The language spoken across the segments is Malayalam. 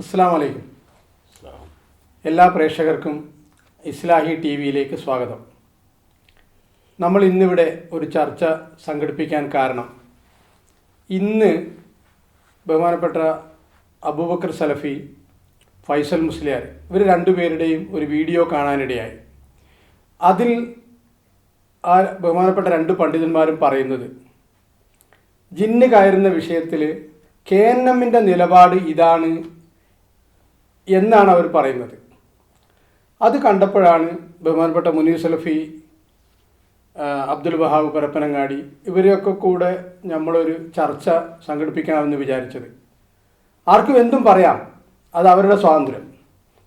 അസ്സാം വലൈക്കും എല്ലാ പ്രേക്ഷകർക്കും ഇസ്ലാഹി ടി വിയിലേക്ക് സ്വാഗതം. നമ്മൾ ഇന്നിവിടെ ഒരു ചർച്ച സംഘടിപ്പിക്കാൻ കാരണം ഇന്ന് ബഹുമാനപ്പെട്ട അബൂബക്കർ സലഫി ഫൈസൽ മുസ്ലിയാർ ഇവർ രണ്ടുപേരുടെയും ഒരു വീഡിയോ കാണാനിടയായി. അതിൽ ആ ബഹുമാനപ്പെട്ട രണ്ട് പണ്ഡിതന്മാരും പറയുന്നത് ജിന്ന് കയറുന്ന വിഷയത്തിൽ കെ എൻ എമ്മിന്റെ നിലപാട് ഇതാണ് എന്നാണ് അവർ പറയുന്നത്. അത് കണ്ടപ്പോഴാണ് ബഹുമാനപ്പെട്ട മുനീർ സലഫി അബ്ദുൽ വഹാബ് പരപ്പനങ്ങാടി ഇവരെയൊക്കെ കൂടെ നമ്മളൊരു ചർച്ച സംഘടിപ്പിക്കണമെന്ന് വിചാരിച്ചത്. ആർക്കും എന്തും പറയാം അത് അവരുടെ സ്വാതന്ത്ര്യം.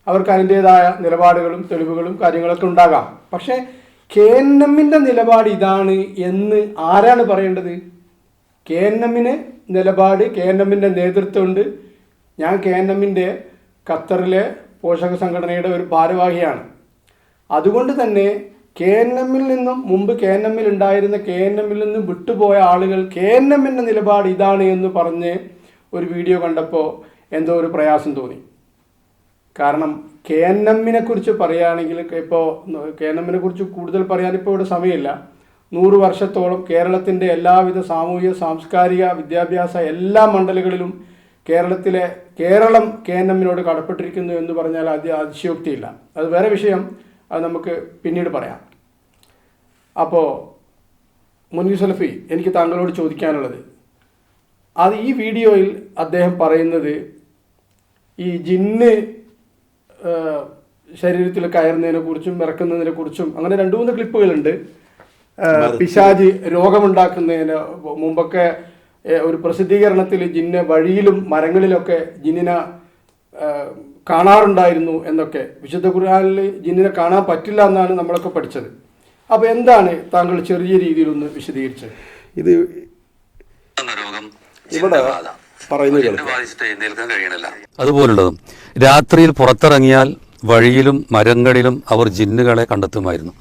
അവർക്ക് അതിന്റേതായ നിലപാടുകളും തെളിവുകളും കാര്യങ്ങളൊക്കെ ഉണ്ടാകാം. പക്ഷേ കെ എൻ എമ്മിന്റെ നിലപാട് ഇതാണ് എന്ന് ആരാണ് പറയേണ്ടത്? കെ എൻ എമ്മിന് നിലപാട് കെ എൻ എമ്മിന്റെ നേതൃത്വമുണ്ട്. ഞാൻ കെ എൻ എമ്മിന്റെ ഖത്തറിലെ പോഷക സംഘടനയുടെ ഒരു ഭാരവാഹിയാണ്. അതുകൊണ്ട് തന്നെ കെ എൻ എമ്മിൽ നിന്നും മുമ്പ് കെ എൻ എമ്മിൽ ഉണ്ടായിരുന്ന കെ എൻ എമ്മിൽ നിന്നും വിട്ടുപോയ ആളുകൾ കെ എൻ എമ്മിന്റെ നിലപാട് ഇതാണ് എന്ന് പറഞ്ഞ് ഒരു വീഡിയോ കണ്ടപ്പോൾ എന്തോ ഒരു പ്രയാസം തോന്നി. കാരണം കെ എൻ എമ്മിനെ കുറിച്ച് പറയുകയാണെങ്കിൽ ഇപ്പോൾ കെ എൻ എമ്മിനെ കുറിച്ച് കൂടുതൽ പറയാനിപ്പോൾ ഇവിടെ സമയമില്ല. നൂറ് വർഷത്തോളം കേരളത്തിന്റെ എല്ലാവിധ സാമൂഹിക സാംസ്കാരിക വിദ്യാഭ്യാസ എല്ലാ മണ്ഡലങ്ങളിലും കേരളത്തിലെ കേരളം കെ എൻ എമ്മിനോട് കടപ്പെട്ടിരിക്കുന്നു എന്ന് പറഞ്ഞാൽ അത് അതിശയോക്തിയില്ല. അത് വേറെ വിഷയം അത് നമുക്ക് പിന്നീട് പറയാം. അപ്പോൾ മുനീർ സലഫി എനിക്ക് താങ്കളോട് ചോദിക്കാനുള്ളത്. അത് ഈ വീഡിയോയിൽ അദ്ദേഹം പറയുന്നത് ഈ ജിന്ന് ശരീരത്തിൽ കയറുന്നതിനെ കുറിച്ചും ഇറക്കുന്നതിനെ കുറിച്ചും അങ്ങനെ രണ്ട് മൂന്ന് ക്ലിപ്പുകളുണ്ട്. പിശാജി രോഗമുണ്ടാക്കുന്നതിന് മുമ്പൊക്കെ ഒരു പ്രസിദ്ധീകരണത്തിൽ ജിന്നെ വഴിയിലും മരങ്ങളിലൊക്കെ ജിന്നിനെ കാണാറുണ്ടായിരുന്നു എന്നൊക്കെ. വിശുദ്ധ ഖുർആാനിൽ ജിന്നിനെ കാണാൻ പറ്റില്ല എന്നാണ് നമ്മളൊക്കെ പഠിച്ചത്. അപ്പോൾ എന്താണ് താങ്കൾ ചെറിയ രീതിയിലൊന്ന് വിശദീകരിച്ചത്? ഇത് ഇവിടെ അതുപോലുള്ളതും രാത്രിയിൽ പുറത്തിറങ്ങിയാൽ വഴിയിലും മരങ്ങളിലും അവർ ജിന്നുകളെ കണ്ടെത്തുമായിരുന്നു.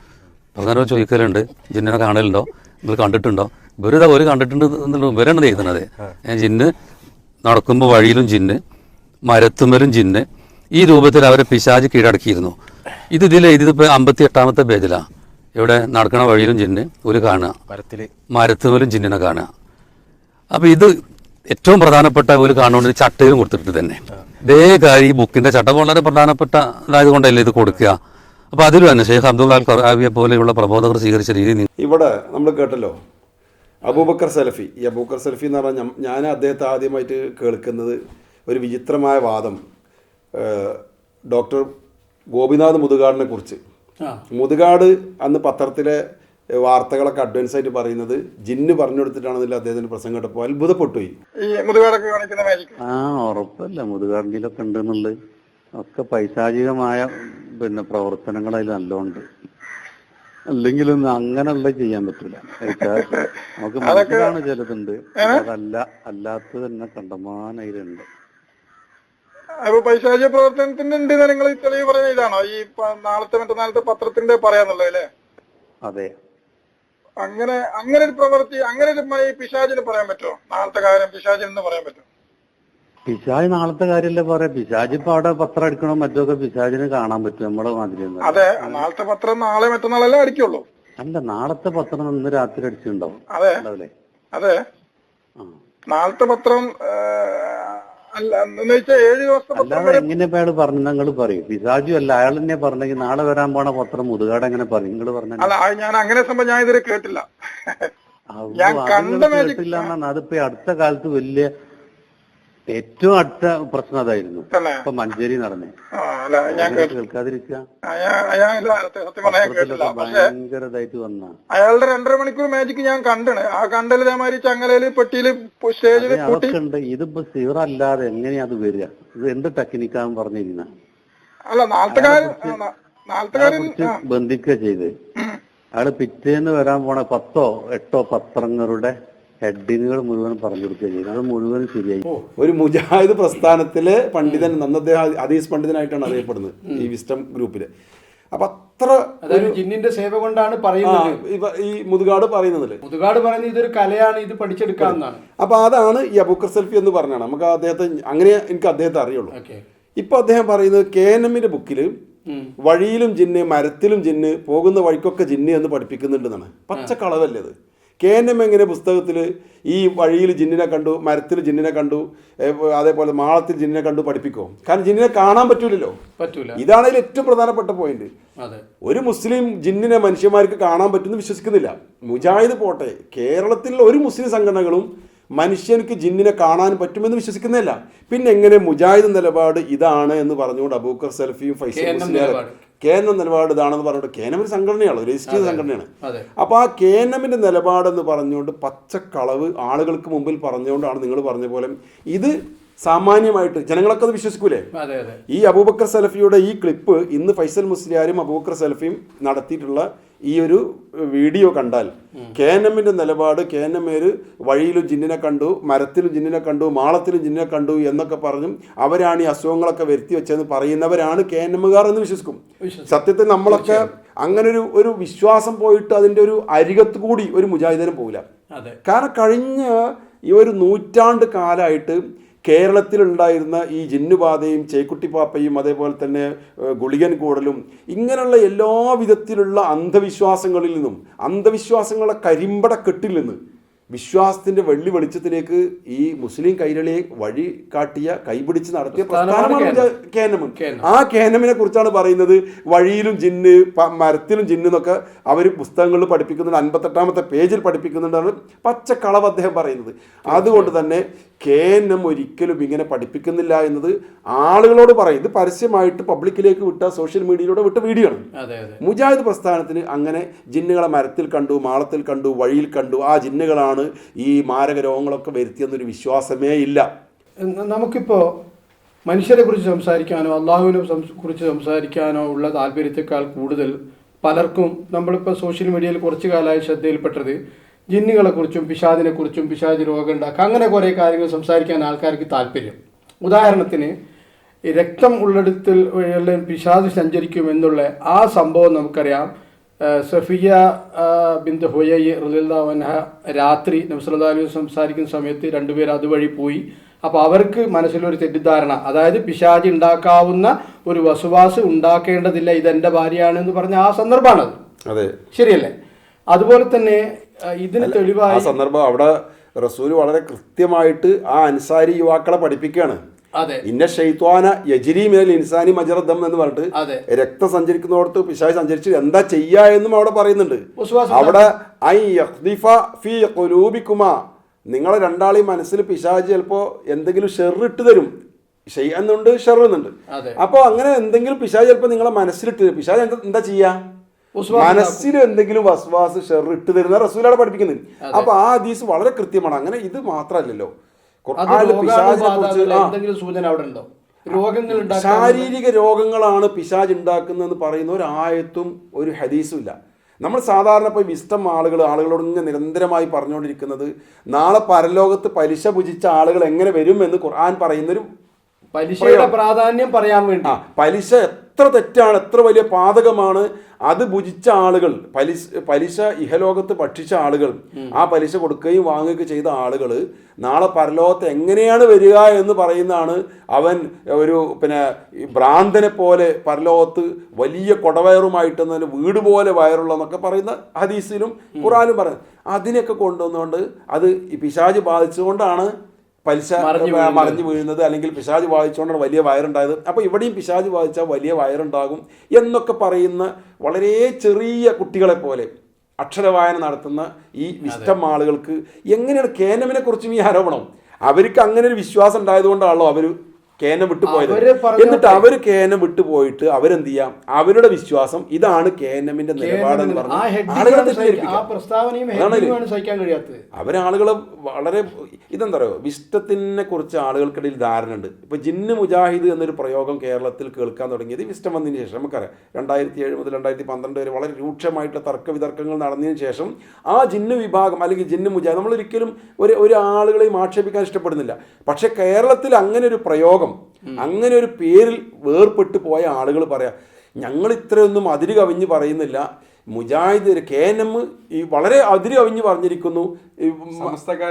പ്രധാനവും ചോദിക്കലുണ്ട് ജിന്നിനെ കാണലുണ്ടോ? നിങ്ങൾ കണ്ടിട്ടുണ്ടോ? വെറുതെ ഒരു കണ്ടിട്ടുണ്ട് എന്നുള്ള. ഇവരാണ് എഴുതുന്നത് ഞാൻ ജിന്ന് നടക്കുമ്പോൾ വഴിയിലും ജിന്ന് മരത്തുമരും ജിന്ന് ഈ രൂപത്തിൽ അവരെ പിശാജ് കീഴടക്കിയിരുന്നു. ഇത് ഇതിൽ ഇതിപ്പോ അമ്പത്തി എട്ടാമത്തെ പേജിലാണ് ഇവിടെ നടക്കണ വഴിയിലും ജിന്ന് ഒരു കാണുക. മരത്തുമരും ജിന്നിനെ കാണുക. അപ്പൊ ഇത് ഏറ്റവും പ്രധാനപ്പെട്ട ഒരു കാണുകൊണ്ട് ചട്ടയിലും കൊടുത്തിട്ട് തന്നെ. ഇതേ കാര്യം ഈ ബുക്കിന്റെ ചട്ടം വളരെ പ്രധാനപ്പെട്ട ഇതായത് കൊണ്ടല്ലേ ഇത് കൊടുക്കുക? അപ്പൊ അതിലും തന്നെ ഷെയ്ഖ് അബ്ദുള്ള അൽ ഖറാബിയെ പോലെയുള്ള പ്രബോധകർ സ്വീകരിച്ച രീതി ഇവിടെ നമ്മൾ കേട്ടല്ലോ അബൂബക്കർ സലഫി. ഈ അബൂബക്കർ സലഫി എന്ന് പറഞ്ഞാൽ ഞാൻ അദ്ദേഹത്തെ ആദ്യമായിട്ട് കേൾക്കുന്നത് ഒരു വിചിത്രമായ വാദം. ഡോക്ടർ ഗോപിനാഥ് മുതുകാടിനെ കുറിച്ച്. മുതുകാട് അന്ന് പത്രത്തിലെ വാർത്തകളൊക്കെ അഡ്വാൻസ് ആയിട്ട് പറയുന്നത് ജിന്ന് പറഞ്ഞു കൊടുത്തിട്ടാണെന്നില്ല അദ്ദേഹത്തിന് പ്രസംഗം കേട്ടപ്പോൾ. അത്ഭുതപ്പെട്ടു പോയി. ഈ മുതുകാടൊക്കെ മാജിക് ആ ഉറപ്പല്ല. മുതുകാടിലൊക്കെ ഉണ്ടെന്നുള്ളത്. ഒക്കെ പൈശാചികമായ പിന്നെ പ്രവർത്തനങ്ങൾ അതിൽ നല്ലോണ്ട് അല്ലെങ്കിലൊന്നും അങ്ങനെയുള്ള ചെയ്യാൻ പറ്റൂല. നമുക്ക് മനസ്സിലാണ് ചിലതുണ്ട്. അതല്ല അല്ലാത്ത തന്നെ കണ്ടമാനയിലുണ്ട്. അപ്പൊ പൈശാചിക പ്രവർത്തനത്തിന്റെ ഉണ്ട് നിങ്ങൾ തെളിവ് പറയുന്ന ഇതാണോ? ഈ നാളത്തെ മറ്റന്നാളത്തെ പത്രത്തിന്റെ പറയാന്നുള്ളത് അല്ലേ? അതെ. അങ്ങനെ അങ്ങനെ ഒരു പ്രവൃത്തി അങ്ങനെ ഒരു പിശാചിന് പറയാൻ പറ്റുമോ നാളത്തെ കാര്യം പിശാചിന് പറയാൻ പറ്റും? പിശാജ് നാളത്തെ കാര്യമല്ലേ പറയാ? പിശാജ് ഇപ്പൊ അവിടെ പത്രം അടിക്കണോ മറ്റൊക്കെ പിശാജിനെ കാണാൻ പറ്റും നമ്മുടെ മാതിരി അതെ നാളത്തെ പത്രം നാളെ മറ്റന്നാളല്ലേ അടിക്കുള്ളൂ. അല്ല നാളത്തെ പത്രം ഇന്ന് രാത്രി അടിച്ചിട്ടുണ്ടാവും. അതെ. അതെ. നാളത്തെ പത്രം അല്ല എന്ന് വെച്ചാൽ ഏഴ് ദിവസത്തെ പത്രം അല്ലാതെ എങ്ങനെ അയാൾ പറഞ്ഞു നിങ്ങൾ പറയും? പിസാജു അല്ല അയാൾ തന്നെ പറഞ്ഞെങ്കിൽ നാളെ വരാൻ പോണ പത്രം മുതുകാട് എങ്ങനെ പറയും? നിങ്ങൾ പറഞ്ഞു അല്ല ഞാൻ അങ്ങനെ സംഭവം ഞാൻ ഇതുവരെ കേട്ടില്ല. ഞാൻ കണ്ട കേട്ടില്ല എന്നാണ്. അതിപ്പോ അടുത്ത കാലത്ത് വലിയ ഏറ്റവും അടുത്ത പ്രശ്നം അതായിരുന്നു. ഇപ്പൊ മഞ്ചേരി നടന്നേ. ആ അല്ല ഞാൻ അങ്ങനെ കേട്ടില്ല കേൾക്കാതിരിക്കുക ആ, ഞാൻ- ഞാൻ ഇല്ല, സത്യം പറഞ്ഞാൽ ഞാൻ കേട്ടില്ല. പത്രത്തിലൊക്കെ പക്ഷെ ഭയങ്കര ഇതായിട്ട് വന്ന. അയാളുടെ രണ്ടര മണിക്കൂർ മാജിക് ഞാൻ കണ്ടണ്. ആ കണ്ടൽ ഇതേമാതിരി ചങ്ങലയിൽ പെട്ടിയിൽ സ്റ്റേജിൽ ഇതിപ്പോ സീറ അല്ലാതെ എങ്ങനെയാ അത് വരിക? ഇത് എന്ത് ടെക്നിക്കാന്ന് പറഞ്ഞിരുന്ന? അല്ല നാളത്തെ കാര്യം ആ, നാ- നാളത്തെ കാര്യം പിടിച്ച് ആ, ബന്ധിക്കുക ചെയ്ത്. അയാൾ പിറ്റേന്ന് വരാൻ പോണ പത്തോ എട്ടോ പത്രങ്ങളുടെ ഹെഡിങ്ങുകൾ മുഴുവൻ പറഞ്ഞു കൊടുക്കുകയും ചെയ്തു. അത് മുഴുവൻ ശരിയായി. ഒരു മുജാഹിദ് പ്രസ്ഥാനത്തിലെ പണ്ഡിതൻ അന്ന് അദ്ദേഹം ഹദീസ് പണ്ഡിതനായിട്ടാണ് അറിയപ്പെടുന്നത് ഈ വിസ്റ്റം ഗ്രൂപ്പിൽ. അപ്പൊ അത്ര ജിന്നിന്റെ സേവ കൊണ്ടാണ് പറയുന്നത്. ഈ മുതുകാട് പറയുന്നതിൽ. മുതുകാട് പറയുന്നത് ഇതൊരു കലയാണ് ഇത് പഠിച്ചെടുക്കാമെന്നാണ് അപ്പൊ അതാണ് ഈ അബൂക്കർ സെൽഫി എന്ന് പറഞ്ഞാണ്. നമുക്ക് അദ്ദേഹത്തെ അങ്ങനെ എനിക്ക് അദ്ദേഹത്തെ അറിയുള്ളൂ. ഓക്കെ. ഇപ്പൊ അദ്ദേഹം പറയുന്നത് കെ എൻ എമ്മിന്റെ ബുക്കിൽ വഴിയിലും ജിന്ന് മരത്തിലും ജിന്ന് പോകുന്ന വഴിക്കൊക്കെ ജിന്ന് എന്ന് പഠിപ്പിക്കുന്നുണ്ടെന്നാണ് പച്ച കളവല്ലേ അത് കെ എൻ എം എങ്ങനെ പുസ്തകത്തിൽ ഈ വഴിയിൽ ജിന്നിനെ കണ്ടു മരത്തിൽ ജിന്നിനെ കണ്ടു അതേപോലെ മാളത്തിൽ ജിന്നിനെ കണ്ടു പഠിപ്പിക്കോ? കാരണം ജിന്നിനെ കാണാൻ പറ്റൂലല്ലോ. പറ്റൂല. ഇതാണ് അതിൽ ഏറ്റവും പ്രധാനപ്പെട്ട പോയിന്റ് ഒരു മുസ്ലിം ജിന്നിനെ മനുഷ്യന്മാർക്ക് കാണാൻ പറ്റുമെന്ന് വിശ്വസിക്കുന്നില്ല. മുജാഹിദ് പോട്ടെ കേരളത്തിലുള്ള ഒരു മുസ്ലിം സംഘടനകളും മനുഷ്യനക്ക് ജിന്നിനെ കാണാൻ പറ്റുമെന്ന് വിശ്വസിക്കുന്നില്ല. പിന്നെ എങ്ങനെ മുജാഹിദ് നിലപാട് ഇതാണ് എന്ന് പറഞ്ഞുകൊണ്ട് അബൂക്കർ സെൽഫിയും നിലപാട്. കേനം നിലപാട് ഇതാണെന്ന് പറഞ്ഞിട്ട് കേനം ഒരു സംഘടനയാണ് ഒരു രജിസ്റ്റർ ചെയ്ത സംഘടനയാണ്. അപ്പോൾ ആ കേനമിന്റെ നിലപാടെന്ന് പറഞ്ഞുകൊണ്ട് പച്ചക്കളവ് ആളുകൾക്ക് മുമ്പിൽ പറഞ്ഞുകൊണ്ടാണ് നിങ്ങൾ പറഞ്ഞ പോലെ ഇത് സാമാന്യമായിട്ട് ജനങ്ങളൊക്കെ അത് വിശ്വസിക്കൂലേ? ഈ അബൂബക്കർ സലഫിയുടെ ഈ ക്ലിപ്പ് ഇന്ന് ഫൈസൽ മുസ്ലിയാരും അബൂബക്കർ സലഫിയും നടത്തിയിട്ടുള്ള ഈ ഒരു വീഡിയോ കണ്ടാൽ കെ എൻ എമ്മിന്റെ നിലപാട് കെ എൻ എം ഏര് വഴിയിലും ജിന്നിനെ കണ്ടു മരത്തിലും ജിന്നിനെ കണ്ടു മാളത്തിലും ജിന്നിനെ കണ്ടു എന്നൊക്കെ പറഞ്ഞും അവരാണ് ഈ അസുഖങ്ങളൊക്കെ വരുത്തി വെച്ചതെന്ന് പറയുന്നവരാണ് കെ എൻ എമ്മുകാർ എന്ന് വിശ്വസിക്കും. സത്യത്തിൽ നമ്മളൊക്കെ അങ്ങനെ ഒരു ഒരു വിശ്വാസം പോയിട്ട് അതിന്റെ ഒരു അരികത്ത് കൂടി ഒരു മുജാഹിദനും പോകില്ല കാരണം കഴിഞ്ഞ ഈ ഒരു നൂറ്റാണ്ട് കാലമായിട്ട് കേരളത്തിലുണ്ടായിരുന്ന ഈ ജിന്നുബാധയും ചേക്കുട്ടിപ്പാപ്പയും അതേപോലെ തന്നെ ഗുളികൻ കൂടലും ഇങ്ങനെയുള്ള എല്ലാ വിധത്തിലുള്ള അന്ധവിശ്വാസങ്ങളിൽ നിന്നും അന്ധവിശ്വാസങ്ങളെ കരിമ്പട കെട്ടിൽ നിന്ന് വിശ്വാസത്തിന്റെ വെള്ളി വെളിച്ചത്തിലേക്ക് ഈ മുസ്ലിം കൈരളിയെ വഴി കാട്ടിയ കൈപിടിച്ച് നടത്തിയ പ്രസ്ഥാനമാണ് ആ കേനമിനെ കുറിച്ചാണ് പറയുന്നത്. വഴിയിലും ജിന്ന് മരത്തിലും ജിന്ന് എന്നൊക്കെ അവർ പുസ്തകങ്ങളിൽ പഠിപ്പിക്കുന്നുണ്ട്. അൻപത്തെട്ടാമത്തെ പേജിൽ പഠിപ്പിക്കുന്നുണ്ടാണ്. പച്ചക്കളവ് അദ്ദേഹം പറയുന്നത്. അതുകൊണ്ട് തന്നെ കേനം ഒരിക്കലും ഇങ്ങനെ പഠിപ്പിക്കുന്നില്ല എന്നത് ആളുകളോട് പറയും. ഇത് പരസ്യമായിട്ട് പബ്ലിക്കിലേക്ക് വിട്ട സോഷ്യൽ മീഡിയയിലൂടെ വിട്ട വീഡിയോ ആണ്. മുജാഹിദ് പ്രസ്ഥാനത്തിന് അങ്ങനെ ജിന്നുകളെ മരത്തിൽ കണ്ടു മാളത്തിൽ കണ്ടു വഴിയിൽ കണ്ടു ആ ജിന്നുകളാണ് ഈ മാരക രോഗങ്ങളൊക്കെ വരുത്തിയെന്നൊരു വിശ്വാസമേ ഇല്ല. നമുക്കിപ്പോൾ നമുക്കിപ്പോ മനുഷ്യരെ കുറിച്ച് സംസാരിക്കാനോ അള്ളാഹുവിനെ കുറിച്ച് സംസാരിക്കാനോ ഉള്ള താല്പര്യത്തെക്കാൾ കൂടുതൽ പലർക്കും നമ്മളിപ്പോൾ സോഷ്യൽ മീഡിയയിൽ കുറച്ച് കാലമായി ശ്രദ്ധയിൽപ്പെട്ടത് ജിന്നുകളെ കുറിച്ചും പിശാദിനെ കുറിച്ചും പിശാജ് രോഗം ഉണ്ടാക്കുക അങ്ങനെ കുറേ കാര്യങ്ങൾ സംസാരിക്കാൻ ആൾക്കാർക്ക് താല്പര്യം. ഉദാഹരണത്തിന് രക്തം ഉള്ളിടത്തിൽ ഉള്ള പിശാദ് സഞ്ചരിക്കും എന്നുള്ള ആ സംഭവം നമുക്കറിയാം. സഫിയ ബിന്ദു ഹുയൈ റലിള്ളാഹുഅൻഹ രാത്രി നബ്സല്ലാ അലൈഹി വസല്ലം സംസാരിക്കുന്ന സമയത്ത് രണ്ടുപേർ അതുവഴി പോയി. അപ്പോൾ അവർക്ക് മനസ്സിലൊരു തെറ്റിദ്ധാരണ. അതായത് പിശാജ് ഉണ്ടാക്കാവുന്ന ഒരു വസുവാസ് ഉണ്ടാക്കേണ്ടതില്ല ഇതെന്റെ ഭാര്യയാണ് എന്ന് പറഞ്ഞ ആ സന്ദർഭമാണത് അതെ. ശരിയല്ലേ? അതുപോലെ തന്നെ ഇതിന് തെളിവായി സന്ദർഭം അവിടെ റസൂൽ വളരെ കൃത്യമായിട്ട് ആ അൻസാരി യുവാക്കളെ പഠിപ്പിക്കുകയാണ്. ഇന്ന ഷെയ്ത്വാന യജിരി മേൽ ഇൻസാനി മജറദം എന്ന് പറഞ്ഞിട്ട് രക്ത സഞ്ചരിക്കുന്നിടത്ത് പിശാച് സഞ്ചരിച്ച് എന്താ ചെയ്യാ എന്നും അവിടെ പറയുന്നുണ്ട്. അവിടെ ഐ ഫീ നിങ്ങളെ രണ്ടാളെയും മനസ്സിൽ പിശാജ് ചിലപ്പോ എന്തെങ്കിലും ഷെറിട്ട് തരും. ഷെയ്യുന്നുണ്ട് ഷെറുന്നുണ്ട് അപ്പൊ അപ്പോൾ അങ്ങനെ എന്തെങ്കിലും പിശാജ് ചിലപ്പോൾ നിങ്ങളെ മനസ്സിലിട്ട് തരും. പിശാജ് എന്താ ചെയ്യാ? മനസ്സിൽ എന്തെങ്കിലും വസ്വാസ് ഷെറിട്ട് തരുന്ന റസൂലാണ് പഠിപ്പിക്കുന്നത് അപ്പൊ ആ ഹദീസ് വളരെ കൃത്യമാണ്. അങ്ങനെ ഇത് മാത്രമല്ലല്ലോ. എന്തെങ്കിലും സൂചന അവിടെ ഉണ്ടോ? രോഗങ്ങൾ ശാരീരിക രോഗങ്ങളാണ് പിശാജ് ഉണ്ടാക്കുന്നതെന്ന് പറയുന്ന ഒരു ആയത്തും ഒരു ഹദീസും ഇല്ല. നമ്മൾ സാധാരണ ഇപ്പോൾ വിസ്റ്റം ആളുകൾ ആളുകളോട് ഇങ്ങനെ നിരന്തരമായി പറഞ്ഞുകൊണ്ടിരിക്കുന്നത് നാളെ പരലോകത്ത് പലിശ ഭുജിച്ച ആളുകൾ എങ്ങനെ വരും എന്ന് ഖുർആൻ പറയുന്നൊരു പലിശയുടെ പ്രാധാന്യം പറയാൻ വേണ്ടി. പലിശ എത്ര തെറ്റാണ് എത്ര വലിയ പാതകമാണ് അത് ഭുജിച്ച ആളുകൾ പലിശ പലിശ ഇഹലോകത്ത് ഭക്ഷിച്ച ആളുകൾ ആ പലിശ കൊടുക്കുകയും വാങ്ങുകയും ചെയ്ത ആളുകൾ നാളെ പരലോകത്ത് എങ്ങനെയാണ് വരിക എന്ന് പറയുന്നതാണ് അവൻ ഒരു പിന്നെ ഭ്രാന്തനെ പോലെ പരലോകത്ത് വലിയ കൊടവയറുമായിട്ട് തന്നെ വീട് പോലെ വയറുള്ള എന്നൊക്കെ പറയുന്ന ഹദീസിലും ഖുറാനും പറയുന്നത്. അതിനെയൊക്കെ കൊണ്ടുവന്നുകൊണ്ട് അത് ഈ പിശാജ് ബാധിച്ചുകൊണ്ടാണ് പലിശ മറിഞ്ഞു വീഴുന്നത്. അല്ലെങ്കിൽ പിശാജ് ബാധിച്ചുകൊണ്ടാണ് വലിയ വയറുണ്ടായത്. അപ്പോൾ ഇവിടെയും പിശാജ് ബാധിച്ചാൽ വലിയ വയറുണ്ടാകും എന്നൊക്കെ പറയുന്ന വളരെ ചെറിയ കുട്ടികളെ പോലെ അക്ഷരവായന നടത്തുന്ന ഈ വിഷ്ടം ആളുകൾക്ക് എങ്ങനെയാണ് കേനമിനെ കുറിച്ചും ഈ ആരോപണം? അവർക്ക് അങ്ങനെ ഒരു വിശ്വാസം ഉണ്ടായതുകൊണ്ടാണല്ലോ അവർ കേനം വിട്ടുപോയത് പോയത്. എന്നിട്ട് അവർ കേനം വിട്ടുപോയിട്ട് അവരെന്ത് ചെയ്യാം അവരുടെ വിശ്വാസം ഇതാണ് കേനമിന്റെ നിലപാടെന്ന് പറഞ്ഞു അവരാളുകളെ വളരെ ഇതെന്താ പറയുക വിഷ്ടത്തിനെ കുറിച്ച് ആളുകൾക്കിടയിൽ ധാരണ ഉണ്ട് ഇപ്പൊ ജിന്ന് മുജാഹിദ് എന്നൊരു പ്രയോഗം കേരളത്തിൽ കേൾക്കാൻ തുടങ്ങിയത് വിസ്റ്റം വന്നതിന് ശേഷം. നമുക്കറിയാം. രണ്ടായിരത്തി ഏഴ് മുതൽ രണ്ടായിരത്തി പന്ത്രണ്ട് വരെ വളരെ രൂക്ഷമായിട്ടുള്ള തർക്ക വിതർക്കങ്ങൾ നടന്നതിന് ശേഷം ആ ജിന്ന് വിഭാഗം അല്ലെങ്കിൽ ജിന്ന് മുജാഹിദ് നമ്മൾ ഒരിക്കലും ഒരു ഒരു ആളുകളെയും ആക്ഷേപിക്കാൻ ഇഷ്ടപ്പെടുന്നില്ല. പക്ഷെ കേരളത്തിൽ അങ്ങനെ ഒരു പ്രയോഗം അങ്ങനെ ഒരു പേരിൽ വേർപെട്ട് പോയ ആളുകൾ പറയാം ഞങ്ങൾ ഇത്രയൊന്നും അതിര് കവിഞ്ഞ് പറയുന്നില്ല. മുജാഹിദ് കെ എൻ എം ഈ വളരെ അതിര് കവിഞ്ഞ് പറഞ്ഞിരിക്കുന്നു.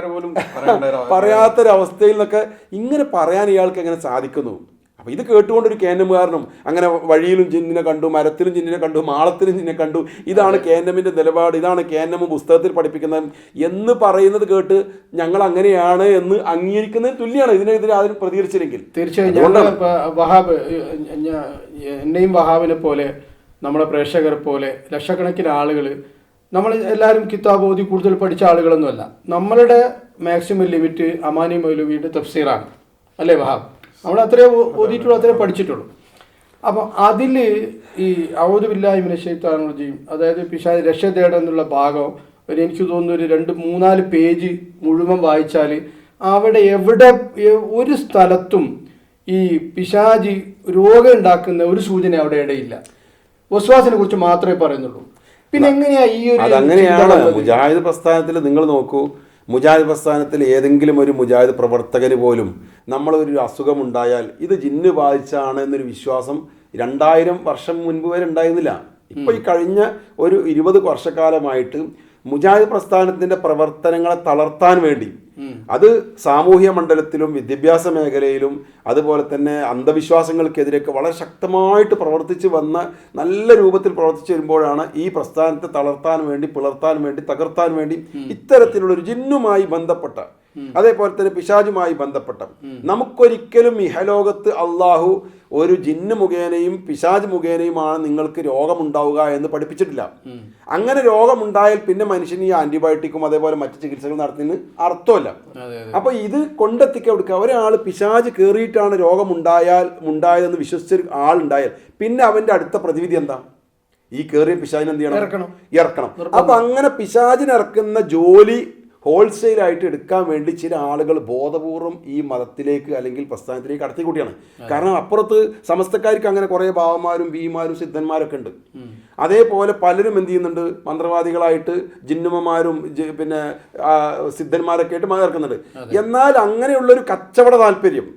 പോലും പറയാത്തൊരവസ്ഥയിൽ നിന്നൊക്കെ ഇങ്ങനെ പറയാൻ ഇയാൾക്ക് എങ്ങനെ സാധിക്കുന്നു? അപ്പോൾ ഇത് കേട്ടുകൊണ്ട് ഒരു കേന്നമുകാരനും അങ്ങനെ വഴിയിലും ചിന്നിനെ കണ്ടു മരത്തിലും ചിന്നിനെ കണ്ടു മാളത്തിലും ചിന്നിനെ കണ്ടു. ഇതാണ് കേന്നമിന്റെ നിലപാട് ഇതാണ് കേന്നമ പുസ്തകത്തിൽ പഠിപ്പിക്കുന്നത് എന്ന് പറയുന്നത് കേട്ട് ഞങ്ങൾ അങ്ങനെയാണ് എന്ന് അംഗീകരിക്കുന്നതിന് തുല്യമാണ് ഇതിനെതിരെ ആരും പ്രതികരിച്ചില്ലെങ്കിൽ. തീർച്ചയായും വഹാബ് എന്നെയും വഹാബിനെ പോലെ നമ്മുടെ പ്രേക്ഷകർ പോലെ ലക്ഷക്കണക്കിന് ആളുകൾ നമ്മൾ എല്ലാവരും കിതാബ് ഓതി കൂടുതൽ പഠിച്ച ആളുകളൊന്നുമല്ല. നമ്മളുടെ മാക്സിമം ലിമിറ്റ് അമാനി മൗലവിയുടെ തഫ്സീറാണ്. അല്ലേ വഹാബ്? നമ്മൾ അത്രേ ഓതിയിട്ടുള്ളൂ അത്രേ പഠിച്ചിട്ടുള്ളൂ. അപ്പം അതിൽ ഈ ഔദുബില്ലാഹിമിനെ ചെയ്യും അതായത് പിശാ രക്ഷ തേടുക എന്നുള്ള ഭാഗം ഒരു എനിക്ക് തോന്നുന്നു ഒരു രണ്ട് മൂന്നാൽ പേജ് മുഴുവൻ വായിച്ചാൽ അവിടെ എവിടെ ഒരു സ്ഥലത്തും ഈ പിശാജി രോഗം ഉണ്ടാക്കുന്ന ഒരു സൂചന അവിടെ ഇടയില്ല. വസ്വാസിനെ കുറിച്ച് മാത്രമേ പറയുന്നുള്ളൂ. പിന്നെ എങ്ങനെയാ ഈ ഒരു അങ്ങനെയാണ് അതങ്ങനെയാണ് മുജാഹിദ് പ്രസ്ഥാനത്തിൽ നിങ്ങൾ നോക്കൂ മുജാഹിദ് പ്രസ്ഥാനത്തിൽ ഏതെങ്കിലും ഒരു മുജാഹിദ് പ്രവർത്തകന് പോലും നമ്മളൊരു അസുഖമുണ്ടായാൽ ഇത് ജിന്ന് ബാധിച്ചാണ് എന്നൊരു വിശ്വാസം രണ്ടായിരം വർഷം മുൻപ് വരെ ഉണ്ടായിരുന്നില്ല. ഇപ്പൊ ഈ കഴിഞ്ഞ ഒരു ഇരുപത് വർഷക്കാലമായിട്ട് മുജാഹിദ് പ്രസ്ഥാനത്തിന്റെ പ്രവർത്തനങ്ങളെ തളർത്താൻ വേണ്ടി അത് സാമൂഹ്യ മണ്ഡലത്തിലും വിദ്യാഭ്യാസ മേഖലയിലും അതുപോലെ തന്നെ അന്ധവിശ്വാസങ്ങൾക്കെതിരെയൊക്കെ വളരെ ശക്തമായിട്ട് പ്രവർത്തിച്ചു വന്ന നല്ല രൂപത്തിൽ പ്രവർത്തിച്ചു വരുമ്പോഴാണ് ഈ പ്രസ്ഥാനത്തെ തളർത്താൻ വേണ്ടി പിളർത്താൻ വേണ്ടി തകർത്താൻ വേണ്ടി ഇത്തരത്തിലുള്ള ഒരു ജിന്നുമായി ബന്ധപ്പെട്ട അതേപോലെ തന്നെ പിശാജുമായി ബന്ധപ്പെട്ട നമുക്കൊരിക്കലും ഇഹലോകത്ത് അള്ളാഹു ഒരു ജിന്ന് മുഖേനയും പിശാജ് മുഖേനയുമാണ് നിങ്ങൾക്ക് രോഗമുണ്ടാവുക എന്ന് പഠിപ്പിച്ചിട്ടില്ല. അങ്ങനെ രോഗമുണ്ടായാൽ പിന്നെ മനുഷ്യന് ഈ ആന്റിബയോട്ടിക്കും അതേപോലെ മറ്റു ചികിത്സകൾ നടത്തുന്നതിന് അർത്ഥമല്ല. അപ്പൊ ഇത് കൊണ്ടെത്തിക്കാൻ കൊടുക്കുക ഒരാൾ പിശാജ് കയറിയിട്ടാണ് രോഗമുണ്ടായാൽ ഉണ്ടായതെന്ന് വിശ്വസിച്ചൊരു ആളുണ്ടായാൽ പിന്നെ അവന്റെ അടുത്ത പ്രതിവിധി എന്താ? ഈ കയറിയ പിശാചിനെ എന്ത് ചെയ്യണം? ഇറക്കണം. ഇറക്കണം. അപ്പൊ അങ്ങനെ പിശാജിനിറക്കുന്ന ജോലി ഹോൾസെയിൽ ആയിട്ട് എടുക്കാൻ വേണ്ടി ചില ആളുകൾ ബോധപൂർവം ഈ മതത്തിലേക്ക് അല്ലെങ്കിൽ പ്രസ്ഥാനത്തിലേക്ക് കടത്തിക്കൂട്ടിയാണ് കാരണം അപ്പുറത്ത് സമസ്തക്കാർക്ക് അങ്ങനെ കുറേ ഭാവന്മാരും ബീമാരും സിദ്ധന്മാരൊക്കെ ഉണ്ട്. അതേപോലെ പലരും എന്ത് ചെയ്യുന്നുണ്ട്? മന്ത്രവാദികളായിട്ട് ജിന്നുമമാരും പിന്നെ സിദ്ധന്മാരൊക്കെ ആയിട്ട് മകർക്കുന്നുണ്ട് എന്നാൽ അങ്ങനെയുള്ളൊരു കച്ചവട താല്പര്യം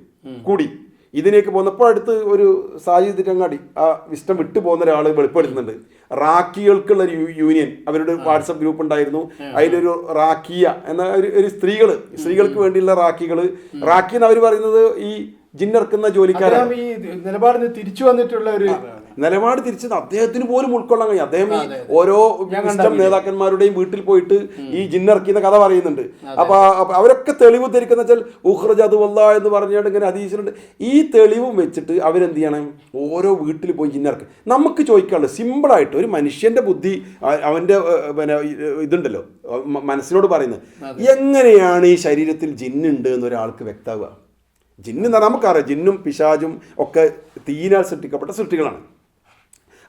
കൂടി ഇതിലേക്ക് പോകുന്നപ്പോൾ അടുത്ത് ഒരു സാജിദ് രങ്ങാടി ആ വിസ്റ്റം വിട്ടു പോകുന്ന ഒരാൾ വെളിപ്പെടുത്തുന്നുണ്ട് റാക്കികൾക്കുള്ള ഒരു യൂണിയൻ അവരുടെ വാട്സപ്പ് ഗ്രൂപ്പ് ഉണ്ടായിരുന്നു. അതിലൊരു റാക്കിയ എന്ന ഒരു ഒരു സ്ത്രീകൾ സ്ത്രീകൾക്ക് വേണ്ടിയുള്ള റാക്കികൾ റാക്കി എന്ന് അവർ പറയുന്നത് ഈ ജിന്നിറക്കുന്ന ജോലിക്കാരാണ്. ഈ നിലപാടിന് തിരിച്ചു വന്നിട്ടുള്ള ഒരു നിലപാട് തിരിച്ചത് അദ്ദേഹത്തിന് പോലും ഉൾക്കൊള്ളാൻ കഴിയും. അദ്ദേഹം ഈ. ഓരോ ഇഷ്ടം നേതാക്കന്മാരുടെയും വീട്ടിൽ പോയിട്ട് ഈ ജിന്നിറക്കിയെന്ന കഥ പറയുന്നുണ്ട്. അപ്പൊ അവരൊക്കെ തെളിവ് ധരിക്കുന്ന വെച്ചാൽ ഉഹ്റജ് അത് വല്ല എന്ന് പറഞ്ഞുകൊണ്ട് ഇങ്ങനെ അതീശനുണ്ട് ഈ തെളിവും വെച്ചിട്ട് അവരെന്ത് ചെയ്യണം? ഓരോ വീട്ടിൽ പോയി ജിന്നിറക്കും. നമുക്ക് ചോദിക്കാനുള്ളത് സിമ്പിളായിട്ട് ഒരു മനുഷ്യന്റെ ബുദ്ധി അവന്റെ പിന്നെ ഇതുണ്ടല്ലോ മനസ്സിനോട് പറയുന്നത്. എങ്ങനെയാണ് ഈ ശരീരത്തിൽ ജിന്നുണ്ട് എന്ന് ഒരാൾക്ക് വ്യക്തമാവുക? ജിന്ന് എന്ന് പറഞ്ഞാൽ നമുക്കറിയാം. ജിന്നും പിശാചും ഒക്കെ തീനാൽ സൃഷ്ടിക്കപ്പെട്ട സൃഷ്ടികളാണ്.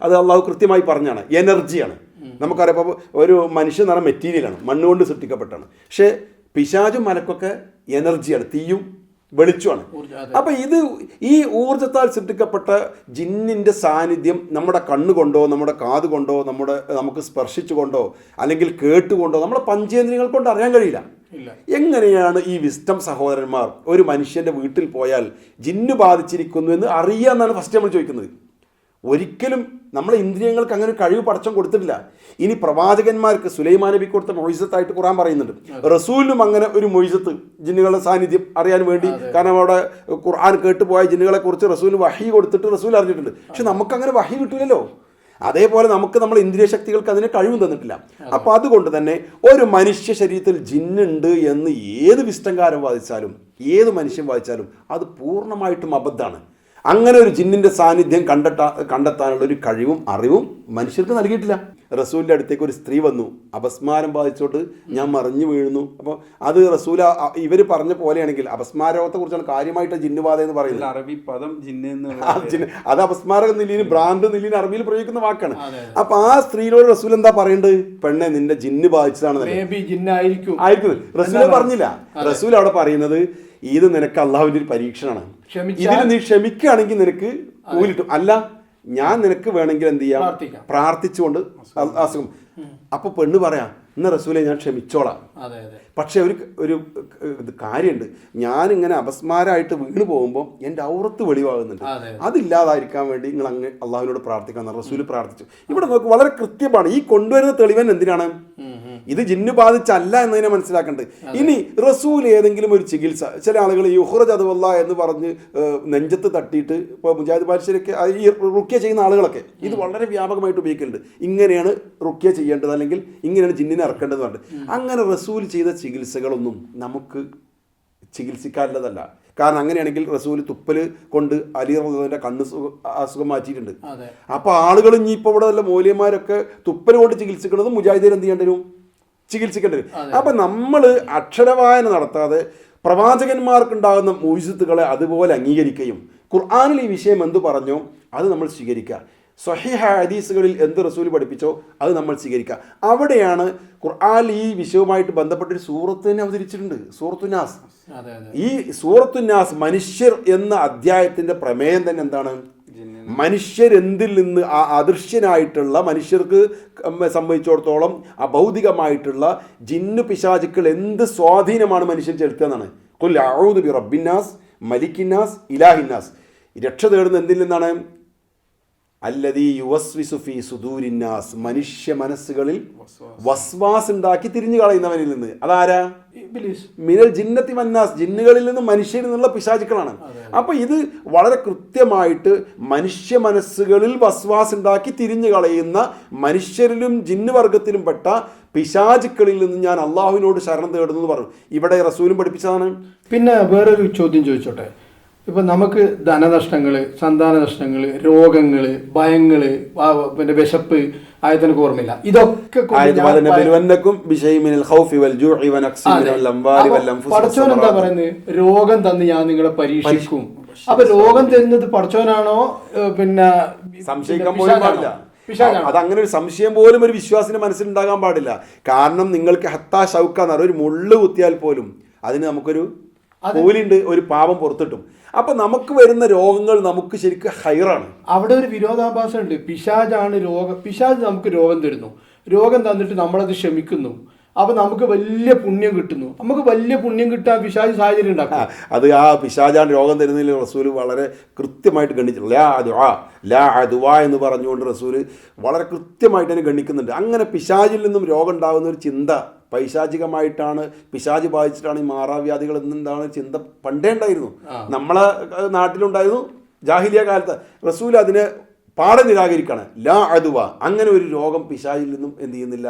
അത് അള്ളാഹു കൃത്യമായി പറഞ്ഞാണ്. എനർജിയാണ്. നമുക്കറിയാം ഒരു മനുഷ്യൻ എന്ന് പറഞ്ഞാൽ മെറ്റീരിയലാണ്. മണ്ണുകൊണ്ട് സൃഷ്ടിക്കപ്പെട്ടാണ് പക്ഷേ പിശാചും മലക്കൊക്കെ എനർജിയാണ്. തീയും വെളിച്ചമാണ് അപ്പൊ ഇത് ഈ ഊർജത്താൽ സൃഷ്ടിക്കപ്പെട്ട ജിന്നിന്റെ സാന്നിധ്യം നമ്മുടെ കണ്ണുകൊണ്ടോ നമ്മുടെ കാത് കൊണ്ടോ നമ്മുടെ നമുക്ക് സ്പർശിച്ചുകൊണ്ടോ അല്ലെങ്കിൽ കേട്ടുകൊണ്ടോ നമ്മുടെ പഞ്ചേന്ദ്രിയങ്ങൾ കൊണ്ട് അറിയാൻ കഴിയില്ല. എങ്ങനെയാണ് ഈ വിസ്റ്റം സഹോദരന്മാർ ഒരു മനുഷ്യന്റെ വീട്ടിൽ പോയാൽ ജിന്നു ബാധിച്ചിരിക്കുന്നു എന്ന് അറിയാന്നാണ് ഫസ്റ്റ് നമ്മൾ ചോദിക്കുന്നത്. ഒരിക്കലും നമ്മളെ ഇന്ദ്രിയങ്ങൾക്ക് അങ്ങനെ ഒരു കഴിവ് പടച്ചം കൊടുത്തിട്ടില്ല. ഇനി പ്രവാചകന്മാർക്ക് സുലൈമാൻ നബി കൊടുത്ത മൊഴിസത്തായിട്ട് ഖുറാൻ പറയുന്നുണ്ട്. റസൂലിനും അങ്ങനെ ഒരു മൊഴിസത്ത് ജിന്നുകളുടെ സാന്നിധ്യം അറിയാൻ വേണ്ടി കാരണം അവിടെ ഖുർആൻ കേട്ടുപോയ ജിന്നുകളെ കുറിച്ച് റസൂലിന് വഹി കൊടുത്തിട്ട് റസൂൽ അറിഞ്ഞിട്ടുണ്ട്. പക്ഷെ നമുക്ക് അങ്ങനെ വഹി കിട്ടില്ലല്ലോ അതേപോലെ നമുക്ക് നമ്മൾ ഇന്ദ്രിയ ശക്തികൾക്ക് അതിന് കഴിവും തന്നിട്ടില്ല. അപ്പൊ അതുകൊണ്ട് തന്നെ ഒരു മനുഷ്യ ശരീരത്തിൽ ജിന്നുണ്ട് എന്ന് ഏത് വിഷ്ടങ്കാരം വാദിച്ചാലും ഏത് മനുഷ്യൻ വാദിച്ചാലും അത് പൂർണമായിട്ടും അബദ്ധമാണ് അങ്ങനെ ഒരു ജിന്നിന്റെ സാന്നിധ്യം കണ്ടെത്താ കണ്ടെത്താനുള്ള ഒരു കഴിവും അറിവും മനുഷ്യർക്ക് നൽകിയിട്ടില്ല. റസൂലിന്റെ അടുത്തേക്ക് ഒരു സ്ത്രീ വന്നു. അപസ്മാരം ബാധിച്ചോട്ട് ഞാൻ മറിഞ്ഞു വീഴുന്നു. അപ്പോൾ അത് റസൂല ഇവർ പറഞ്ഞ പോലെയാണെങ്കിൽ അപസ്മാരത്തെ കുറിച്ചാണ് കാര്യമായിട്ട് ജിന്നുബാധ എന്ന് പറയുന്നത്. അറബി പദം ജിന്ന് അത് അപസ്മാരക നിലയിൽ ഭ്രാന്ത് നിലയിൽ അറബിയിൽ പ്രയോഗിക്കുന്ന വാക്കാണ്. അപ്പൊ ആ സ്ത്രീയോട് റസൂൽ എന്താ പറയേണ്ടത് പെണ്ണെ നിന്റെ ജിന്ന് ബാധിച്ചതാണ് ആയിരിക്കും. റസൂൽ പറഞ്ഞില്ല. റസൂൽ അവിടെ പറയുന്നത് ഇത് നിനക്ക് അള്ളാഹുവിന്റെ ഒരു പരീക്ഷണമാണ്. ഇതിൽ നീ ക്ഷമിക്കുകയാണെങ്കിൽ നിനക്ക് കിട്ടും അല്ല ഞാൻ നിനക്ക് വേണമെങ്കിൽ എന്ത് ചെയ്യാം? പ്രാർത്ഥിച്ചുകൊണ്ട് അസുഖം. അപ്പൊ പെണ്ണ് പറയാം ഇന്ന് റസൂലെ ഞാൻ ക്ഷമിച്ചോളാം. പക്ഷെ ഒരു ഒരു കാര്യമുണ്ട് ഞാനിങ്ങനെ അപസ്മാരമായിട്ട് വീണ് പോകുമ്പോൾ എന്റെ ഔറത്ത് വെളിവാകുന്നുണ്ട്. അതെ. അതില്ലാതായിരിക്കാൻ വേണ്ടി നിങ്ങൾ അങ്ങ് അള്ളാഹുവിനോട് പ്രാർത്ഥിക്കാൻ റസൂൽ പ്രാർത്ഥിച്ചു. ഇവിടെ നോക്ക് വളരെ കൃത്യമാണ്. ഈ കൊണ്ടുവരുന്ന തെളിവൻ എന്തിനാണ്? ഇത് ജിന്നു ബാധിച്ചല്ല എന്നതിനെ മനസ്സിലാക്കേണ്ടത് ഇനി റസൂൽ ഏതെങ്കിലും ഒരു ചികിത്സ ചില ആളുകൾ യുഹ്റജ് അതുവല്ല എന്ന് പറഞ്ഞ് നെഞ്ചത്ത് തട്ടിയിട്ട് ഇപ്പോൾ മുജാഹിദ് ബാദിഷരൊക്കെ ഈ റുക്യ ചെയ്യുന്ന ആളുകളൊക്കെ ഇത് വളരെ വ്യാപകമായിട്ട് ഉപയോഗിക്കുന്നുണ്ട് ഇങ്ങനെയാണ് റുക്യ ചെയ്യേണ്ടത് അല്ലെങ്കിൽ ഇങ്ങനെയാണ് ജിന്നിനെ ഇറക്കേണ്ടത് പറഞ്ഞിട്ട്. അങ്ങനെ റസൂൽ ചെയ്ത ചികിത്സകളൊന്നും നമുക്ക് ചികിത്സിക്കാനുള്ളതല്ല. കാരണം അങ്ങനെയാണെങ്കിൽ റസൂൽ തുപ്പൽ കൊണ്ട് അലി റസൂലിന്റെ കണ്ണ് സുഖ- അസുഖം മാറ്റിയിട്ടുണ്ട് അപ്പോൾ അപ്പൊ ആളുകൾ ഇനി ഇപ്പോൾ ഇവിടെ നല്ല മൂല്യന്മാരൊക്കെ തുപ്പൽ കൊണ്ട് ചികിത്സിക്കുന്നത് മുജാഹിദീൻ എന്ത് ചെയ്യേണ്ടി വരും? ചികിത്സിക്കേണ്ടി വരും. അപ്പം നമ്മൾ അക്ഷരവായന നടത്താതെ പ്രവാചകന്മാർക്കുണ്ടാകുന്ന മൂജിത്തുകളെ അതുപോലെ അംഗീകരിക്കുകയും ഖുർആാനിൽ ഈ വിഷയം എന്ത് പറഞ്ഞോ അത് നമ്മൾ സ്വീകരിക്കുക. സ്വഹിഹ ഹദീസുകളിൽ എന്ത് റസൂൽ പഠിപ്പിച്ചോ അത് നമ്മൾ സ്വീകരിക്കുക. അവിടെയാണ് ഖുർആൻ ഈ വിഷയവുമായിട്ട് ബന്ധപ്പെട്ടൊരു സൂറത്തിനെ തന്നെ അവതരിച്ചിട്ടുണ്ട്. സൂറത്തുനാസ് ഈ സൂറത്തുനാസ് മനുഷ്യർ എന്ന അധ്യായത്തിന്റെ പ്രമേയം തന്നെ എന്താണ്? മനുഷ്യരെന്തിൽ നിന്ന് ആ അദൃശ്യനായിട്ടുള്ള മനുഷ്യർക്ക് സംബന്ധിച്ചിടത്തോളം അഭൗതികമായിട്ടുള്ള ജിന്നു പിശാചുക്കൾ എന്ത് സ്വാധീനമാണ് മനുഷ്യൻ ചെലുത്തുക എന്നാണ് കൊല്ല ഔദു ബി റബ്ബിന്നാസ് മലിക്കിന്നാസ് ഇലാഹിന്നാസ് രക്ഷ തേടുന്ന എന്തിൽ നിന്നാണ്? അല്ലതീ യുവസ്വിസു ഫീ സുദൂരിന്നാസ് മനുഷ്യ മനസ്സുകളിൽ വസ്വാസ്. ഉണ്ടാക്കി തിരിഞ്ഞു കളയുന്നവനിൽ നിന്ന്. അതാരാ? മിനൽ ജിന്നത്തി വന്നാസ് ജിന്നുകളിൽ നിന്നും മനുഷ്യരിൽ നിന്നുള്ള പിശാചുക്കളാണ്. അപ്പൊ ഇത് വളരെ കൃത്യമായിട്ട് മനുഷ്യ മനസ്സുകളിൽ വസ്വാസ് ഉണ്ടാക്കി തിരിഞ്ഞു കളയുന്ന മനുഷ്യരിലും ജിന്ന് വർഗത്തിലും പെട്ട പിശാചുക്കളിൽ നിന്ന് ഞാൻ അള്ളാഹുവിനോട് ശരണം തേടുന്നു എന്ന് പറഞ്ഞു. ഇവിടെ റസൂലും പഠിപ്പിച്ചതാണ്. പിന്നെ വേറൊരു ചോദ്യം ചോദിച്ചോട്ടെ? ഇപ്പൊ നമുക്ക് ധനനഷ്ടങ്ങൾ സന്താന നഷ്ടങ്ങൾ രോഗങ്ങൾ ഭയങ്ങൾ ആ, പിന്നെ വിശപ്പ് ആയതിനൊക്കെ ഓർമ്മയില്ല. ഇതൊക്കെ പടച്ചോൻ എന്താ. പറയുന്നത് രോഗം തന്ന് ഞാൻ നിങ്ങളെ പരീക്ഷിക്കും. അപ്പൊ രോഗം തരുന്നത് പടച്ചോനാണോ പിന്നെ സംശയിക്കാൻ പിന്നെ പോലും പാടില്ല. അത് അങ്ങനെ ഒരു സംശയം പോലും ഒരു വിശ്വാസിന്റെ മനസ്സിലുണ്ടാകാൻ പാടില്ല. കാരണം നിങ്ങൾക്ക് ഹത്താ ഷൗക്ക എന്ന് പറഞ്ഞ ഒരു മുള്ളു കുത്തിയാൽ പോലും അതിന് നമുക്കൊരു കൂലിണ്ട് ഒരു പാപം പുറത്തിട്ടും. അപ്പൊ നമുക്ക് വരുന്ന രോഗങ്ങൾ നമുക്ക് ശരിക്കും ഹൈറാണ്. അവിടെ ഒരു വിരോധാഭാസം ഉണ്ട്. പിശാജാണ് രോഗം. പിശാജ് നമുക്ക് രോഗം തരുന്നു. രോഗം തന്നിട്ട് നമ്മളത് ക്ഷമിക്കുന്നു. അപ്പൊ നമുക്ക് വലിയ പുണ്യം കിട്ടുന്നു. നമുക്ക് വലിയ പുണ്യം കിട്ടാൻ പിശാജ് സാഹചര്യം ഉണ്ടാക്കാം. അത് ആ പിശാജാണ് രോഗം തരുന്നതിൽ റസൂൽ വളരെ കൃത്യമായിട്ട് ഗണിച്ചിട്ടുണ്ട് ലാ അതുവാ ലാ അതുവാ എന്ന് പറഞ്ഞുകൊണ്ട് റസൂൽ വളരെ കൃത്യമായിട്ട് തന്നെ ഗണിക്കുന്നുണ്ട് അങ്ങനെ പിശാജിൽ നിന്നും രോഗം ഉണ്ടാകുന്ന ഒരു ചിന്ത പൈശാചികമായിട്ടാണ് പിശാജ് ബാധിച്ചിട്ടാണ് ഈ മാറാവ്യാധികൾ എന്താണ് ചിന്ത പണ്ടേ ഉണ്ടായിരുന്നു നമ്മളെ നാട്ടിലുണ്ടായിരുന്നു ജാഹിലിയ കാലത്ത്. റസൂൽ അതിനെ പാടെ നിരാകരിക്കാണ്. ലാ അതുവ അങ്ങനെ ഒരു രോഗം പിശാചിൽ നിന്നും എന്ത് ചെയ്യുന്നില്ല?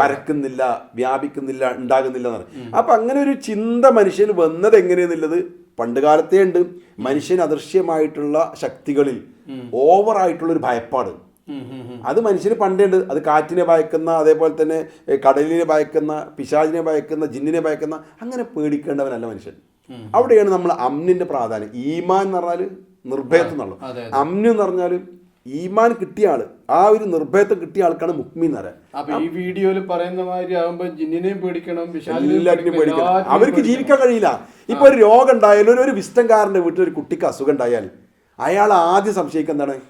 പരക്കുന്നില്ല വ്യാപിക്കുന്നില്ല ഉണ്ടാകുന്നില്ല എന്നാണ്. അപ്പൊ അങ്ങനെ ഒരു ചിന്ത മനുഷ്യന് വന്നത് എങ്ങനെയെന്നുള്ളത് പണ്ട് കാലത്തേ ഉണ്ട്. മനുഷ്യന് അദൃശ്യമായിട്ടുള്ള ശക്തികളിൽ ഓവറായിട്ടുള്ളൊരു ഭയപ്പാട്. അത് മനുഷ്യന് പണ്ടേണ്ട്. അത് കാറ്റിനെ ഭയക്കുന്ന അതേപോലെ തന്നെ കടലിനെ ഭയക്കുന്ന പിശാചിനെ ഭയക്കുന്ന ജിന്നിനെ ഭയക്കുന്ന അങ്ങനെ പേടിക്കേണ്ടവനല്ല മനുഷ്യൻ. അവിടെയാണ് നമ്മൾ അമ്നിന്റെ പ്രാധാന്യം. ഈമാൻ എന്ന് പറഞ്ഞാൽ നിർഭയത്വം എന്നുള്ളത് അമ്നു എന്ന് പറഞ്ഞാൽ ഈമാൻ കിട്ടിയ ആൾ. ആ ഒരു നിർഭയത്വം കിട്ടിയ ആൾക്കാണ് മുക്മി എന്ന് പറയാം. അപ്പൊ ഈ വീഡിയോയിൽ പറയുന്ന മാതിരി ആകുമ്പോൾ ജിന്നിനെയും പേടിക്കണം പിശാചിനെയും പേടിക്കണം എല്ലാറ്റിനെയും അവർക്ക് ജീവിക്കാൻ കഴിയില്ല. ഇപ്പൊ ഒരു രോഗം ഉണ്ടായാലും ഒരു- വിസ്റ്റംകാരന്റെ വീട്ടിൽ ഒരു കുട്ടിക്ക് അസുഖം ഉണ്ടായാൽ അയാൾ ആദ്യം ഈ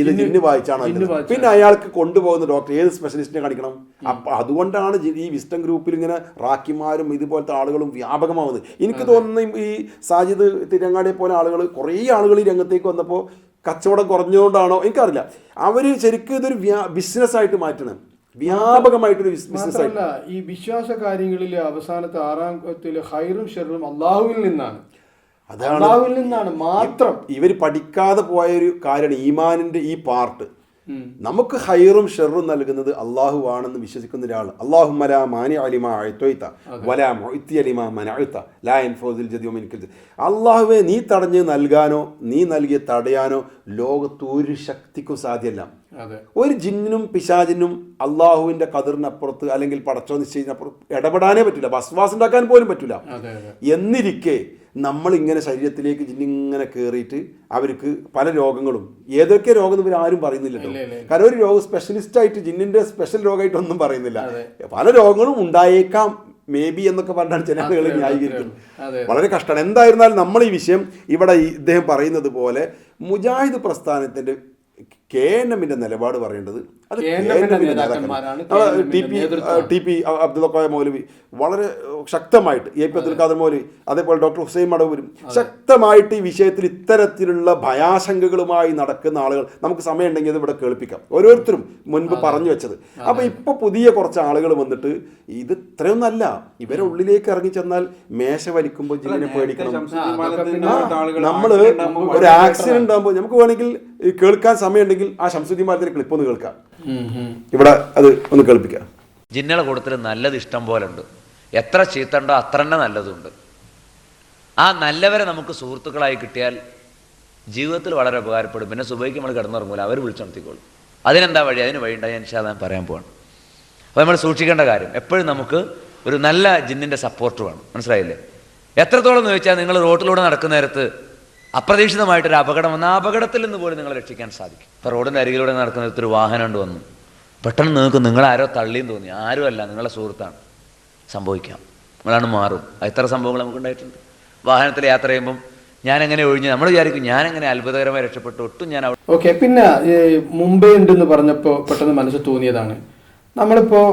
ഇത് ജിന്ന് വായിച്ചാണോ. പിന്നെ അയാൾക്ക് കൊണ്ടുപോകുന്ന ഡോക്ടർ ഏത് സ്പെഷ്യലിസ്റ്റിനെ കാണിക്കണം? അപ്പൊ അതുകൊണ്ടാണ് ഈ വിസ്റ്റം ഗ്രൂപ്പിൽ ഇങ്ങനെ റാക്കിമാരും ഇതുപോലത്തെ ആളുകളും വ്യാപകമാവുന്നത്. എനിക്ക് തോന്നുന്ന ഈ സാജിദ് തിരങ്ങാടിയെ പോലെ ആളുകൾ കുറേ ആളുകൾ ഈ രംഗത്തേക്ക് വന്നപ്പോൾ കച്ചവടം കുറഞ്ഞുകൊണ്ടാണോ? എനിക്കറിയില്ല. അവർ ശരിക്കും ഇതൊരു ബിസിനസ് ആയിട്ട് മാറ്റണം. വ്യാപകമായിട്ടൊരു ബിസിനസ് ഈ വിശ്വാസ കാര്യങ്ങളിൽ അവസാനത്തെ ആറാം ഹൈറും ഷെറും അള്ളാഹുവിൽ നിന്നാണ്. അതാണ് നിന്നാണ് മാത്രം. ഇവർ പഠിക്കാതെ പോയ ഒരു കാര്യമാണ് ഈമാനിന്റെ ഈ പാർട്ട് നമുക്ക് ഹൈറും ഷെറും നൽകുന്നത് അള്ളാഹു ആണെന്ന് വിശ്വസിക്കുന്ന ഒരാൾ അള്ളാഹു മലാ മാനി അലിമ അഴുത്തൊയ്ത്ത വലാ മൊയ്ത്തി അലിമ മനഅഴുത്ത ലാ എൻഫോസിൽ ജദിയോ മിനിക്കൽ അള്ളാഹുവെ നീ തടഞ്ഞ് നൽകാനോ നീ നൽകിയ തടയാനോ ലോകത്ത് ഒരു ശക്തിക്കും സാധ്യമല്ല ഒരു ജിന്നിനും പിശാജിനും അള്ളാഹുവിന്റെ കതിറിനപ്പുറത്ത് അല്ലെങ്കിൽ പടച്ചോ നിശ്ചയിച്ചപ്പുറത്ത് ഇടപെടാനേ പറ്റില്ല വസ്വാസ് ഉണ്ടാക്കാൻ പോലും പറ്റില്ല എന്നിരിക്കെ നമ്മൾ ഇങ്ങനെ ശരീരത്തിലേക്ക് ഇങ്ങനെ കയറിയിട്ട് അവർക്ക് പല രോഗങ്ങളും ഏതൊക്കെ രോഗം ഇവർ ആരും പറയുന്നില്ല. കാരണം ഒരു രോഗം സ്പെഷ്യലിസ്റ്റ് ആയിട്ട് ജിന്നിന്റെ സ്പെഷ്യൽ രോഗമായിട്ടൊന്നും പറയുന്നില്ല. പല രോഗങ്ങളും ഉണ്ടായേക്കാം മേ ബി എന്നൊക്കെ പറഞ്ഞാണ് ചില ആളുകൾ ന്യായീകരിക്കുന്നത്. വളരെ കഷ്ടമാണ്. എന്തായിരുന്നാലും നമ്മൾ ഈ വിഷയം ഇവിടെ ഇദ്ദേഹം പറയുന്നത് പോലെ മുജാഹിദ് പ്രസ്ഥാനത്തിന്റെ കെ എൻ എമ്മിന്റെ നിലപാട് പറയേണ്ടത് അത് T P. T P Abdul ഖായ Maulavi വളരെ ശക്തമായിട്ട് എ പി അബ്ദുൽ ഖാദർ മൗലവി അതേപോലെ ഡോക്ടർ ഹുസൈൻ മടവൂരും ശക്തമായിട്ട് ഈ വിഷയത്തിൽ ഇത്തരത്തിലുള്ള ഭയാശങ്കകളുമായി നടക്കുന്ന ആളുകൾ നമുക്ക് സമയമുണ്ടെങ്കിൽ അത് ഇവിടെ കേൾപ്പിക്കാം. ഓരോരുത്തരും മുൻപ് പറഞ്ഞു വെച്ചത്. അപ്പൊ ഇപ്പൊ പുതിയ കുറച്ച് ആളുകൾ വന്നിട്ട് ഇത് ഇത്രയൊന്നല്ല ഇവരെ ഉള്ളിലേക്ക് ഇറങ്ങി ചെന്നാൽ മേശ വലിക്കുമ്പോൾ ജീവനെ പേടിക്കണം. നമ്മൾ ഒരു ആക്സിഡന്റ് ആകുമ്പോൾ നമുക്ക് വേണമെങ്കിൽ കേൾക്കാൻ സമയമുണ്ടെങ്കിൽ ആ ശംസുദ്ദീൻ മാലത്തിന്റെ ക്ലിപ്പ് ഒന്ന് കേൾക്കാം. ഇവിടെ അത് ഒന്ന് കേൾപ്പിക്കാം. ജിന്നുകളെ കൂട്ടത്തിൽ നല്ലത് ഇഷ്ടം പോലെ ഉണ്ട് എത്ര ചീത്തണ്ടോ അത്ര തന്നെ നല്ലതുണ്ട്. ആ നല്ലവരെ നമുക്ക് സുഹൃത്തുക്കളായി കിട്ടിയാൽ ജീവിതത്തിൽ വളരെ ഉപകാരപ്പെടും. പിന്നെ സുബൈക്ക് നമ്മൾ കിടന്നുറങ്ങൂല അവർ വിളിച്ചുണർത്തിക്കോളും അതിനെന്താ വഴി? അതിന് വഴി ഉണ്ടായി ഞാൻ ഞാൻ പറയാൻ പോവാണ്. അപ്പോൾ നമ്മൾ സൂക്ഷിക്കേണ്ട കാര്യം എപ്പോഴും നമുക്ക് ഒരു നല്ല ജിന്നിന്റെ സപ്പോർട്ട് വേണം. മനസ്സിലായില്ലേ? എത്രത്തോളം എന്ന് ചോദിച്ചാൽ നിങ്ങൾ റോട്ടിലൂടെ നടക്കുന്ന നേരത്ത് അപ്രതീക്ഷിതമായിട്ടൊരു അപകടം വന്ന ആ അപകടത്തിൽ നിന്ന് പോലും നിങ്ങളെ രക്ഷിക്കാൻ സാധിക്കും. ഇപ്പോൾ റോഡിന്റെ അരികിലൂടെ നടക്കുന്ന ഒരു വാഹനം കൊണ്ട് വന്നു. പെട്ടെന്ന് നിങ്ങൾക്ക് നിങ്ങളാരോ തള്ളിയും തോന്നി. ആരുമല്ല നിങ്ങളെ സുഹൃത്താണ്. സംഭവിക്കാം. നിങ്ങളാണ് മാറും. എത്ര സംഭവങ്ങൾ നമുക്കുണ്ടായിട്ടുണ്ട് വാഹനത്തിൽ യാത്ര ചെയ്യുമ്പം ഞാൻ എങ്ങനെ ഒഴിഞ്ഞ് നമ്മൾ വിചാരിക്കും ഞാൻ എങ്ങനെ അത്ഭുതകരമായി രക്ഷപ്പെട്ടു ഒട്ടും ഞാൻ ഓക്കെ പിന്നെ മുംബൈ ഉണ്ടെന്ന് പറഞ്ഞപ്പോൾ പെട്ടെന്ന് മനസ്സിൽ തോന്നിയതാണ്. നമ്മളിപ്പോൾ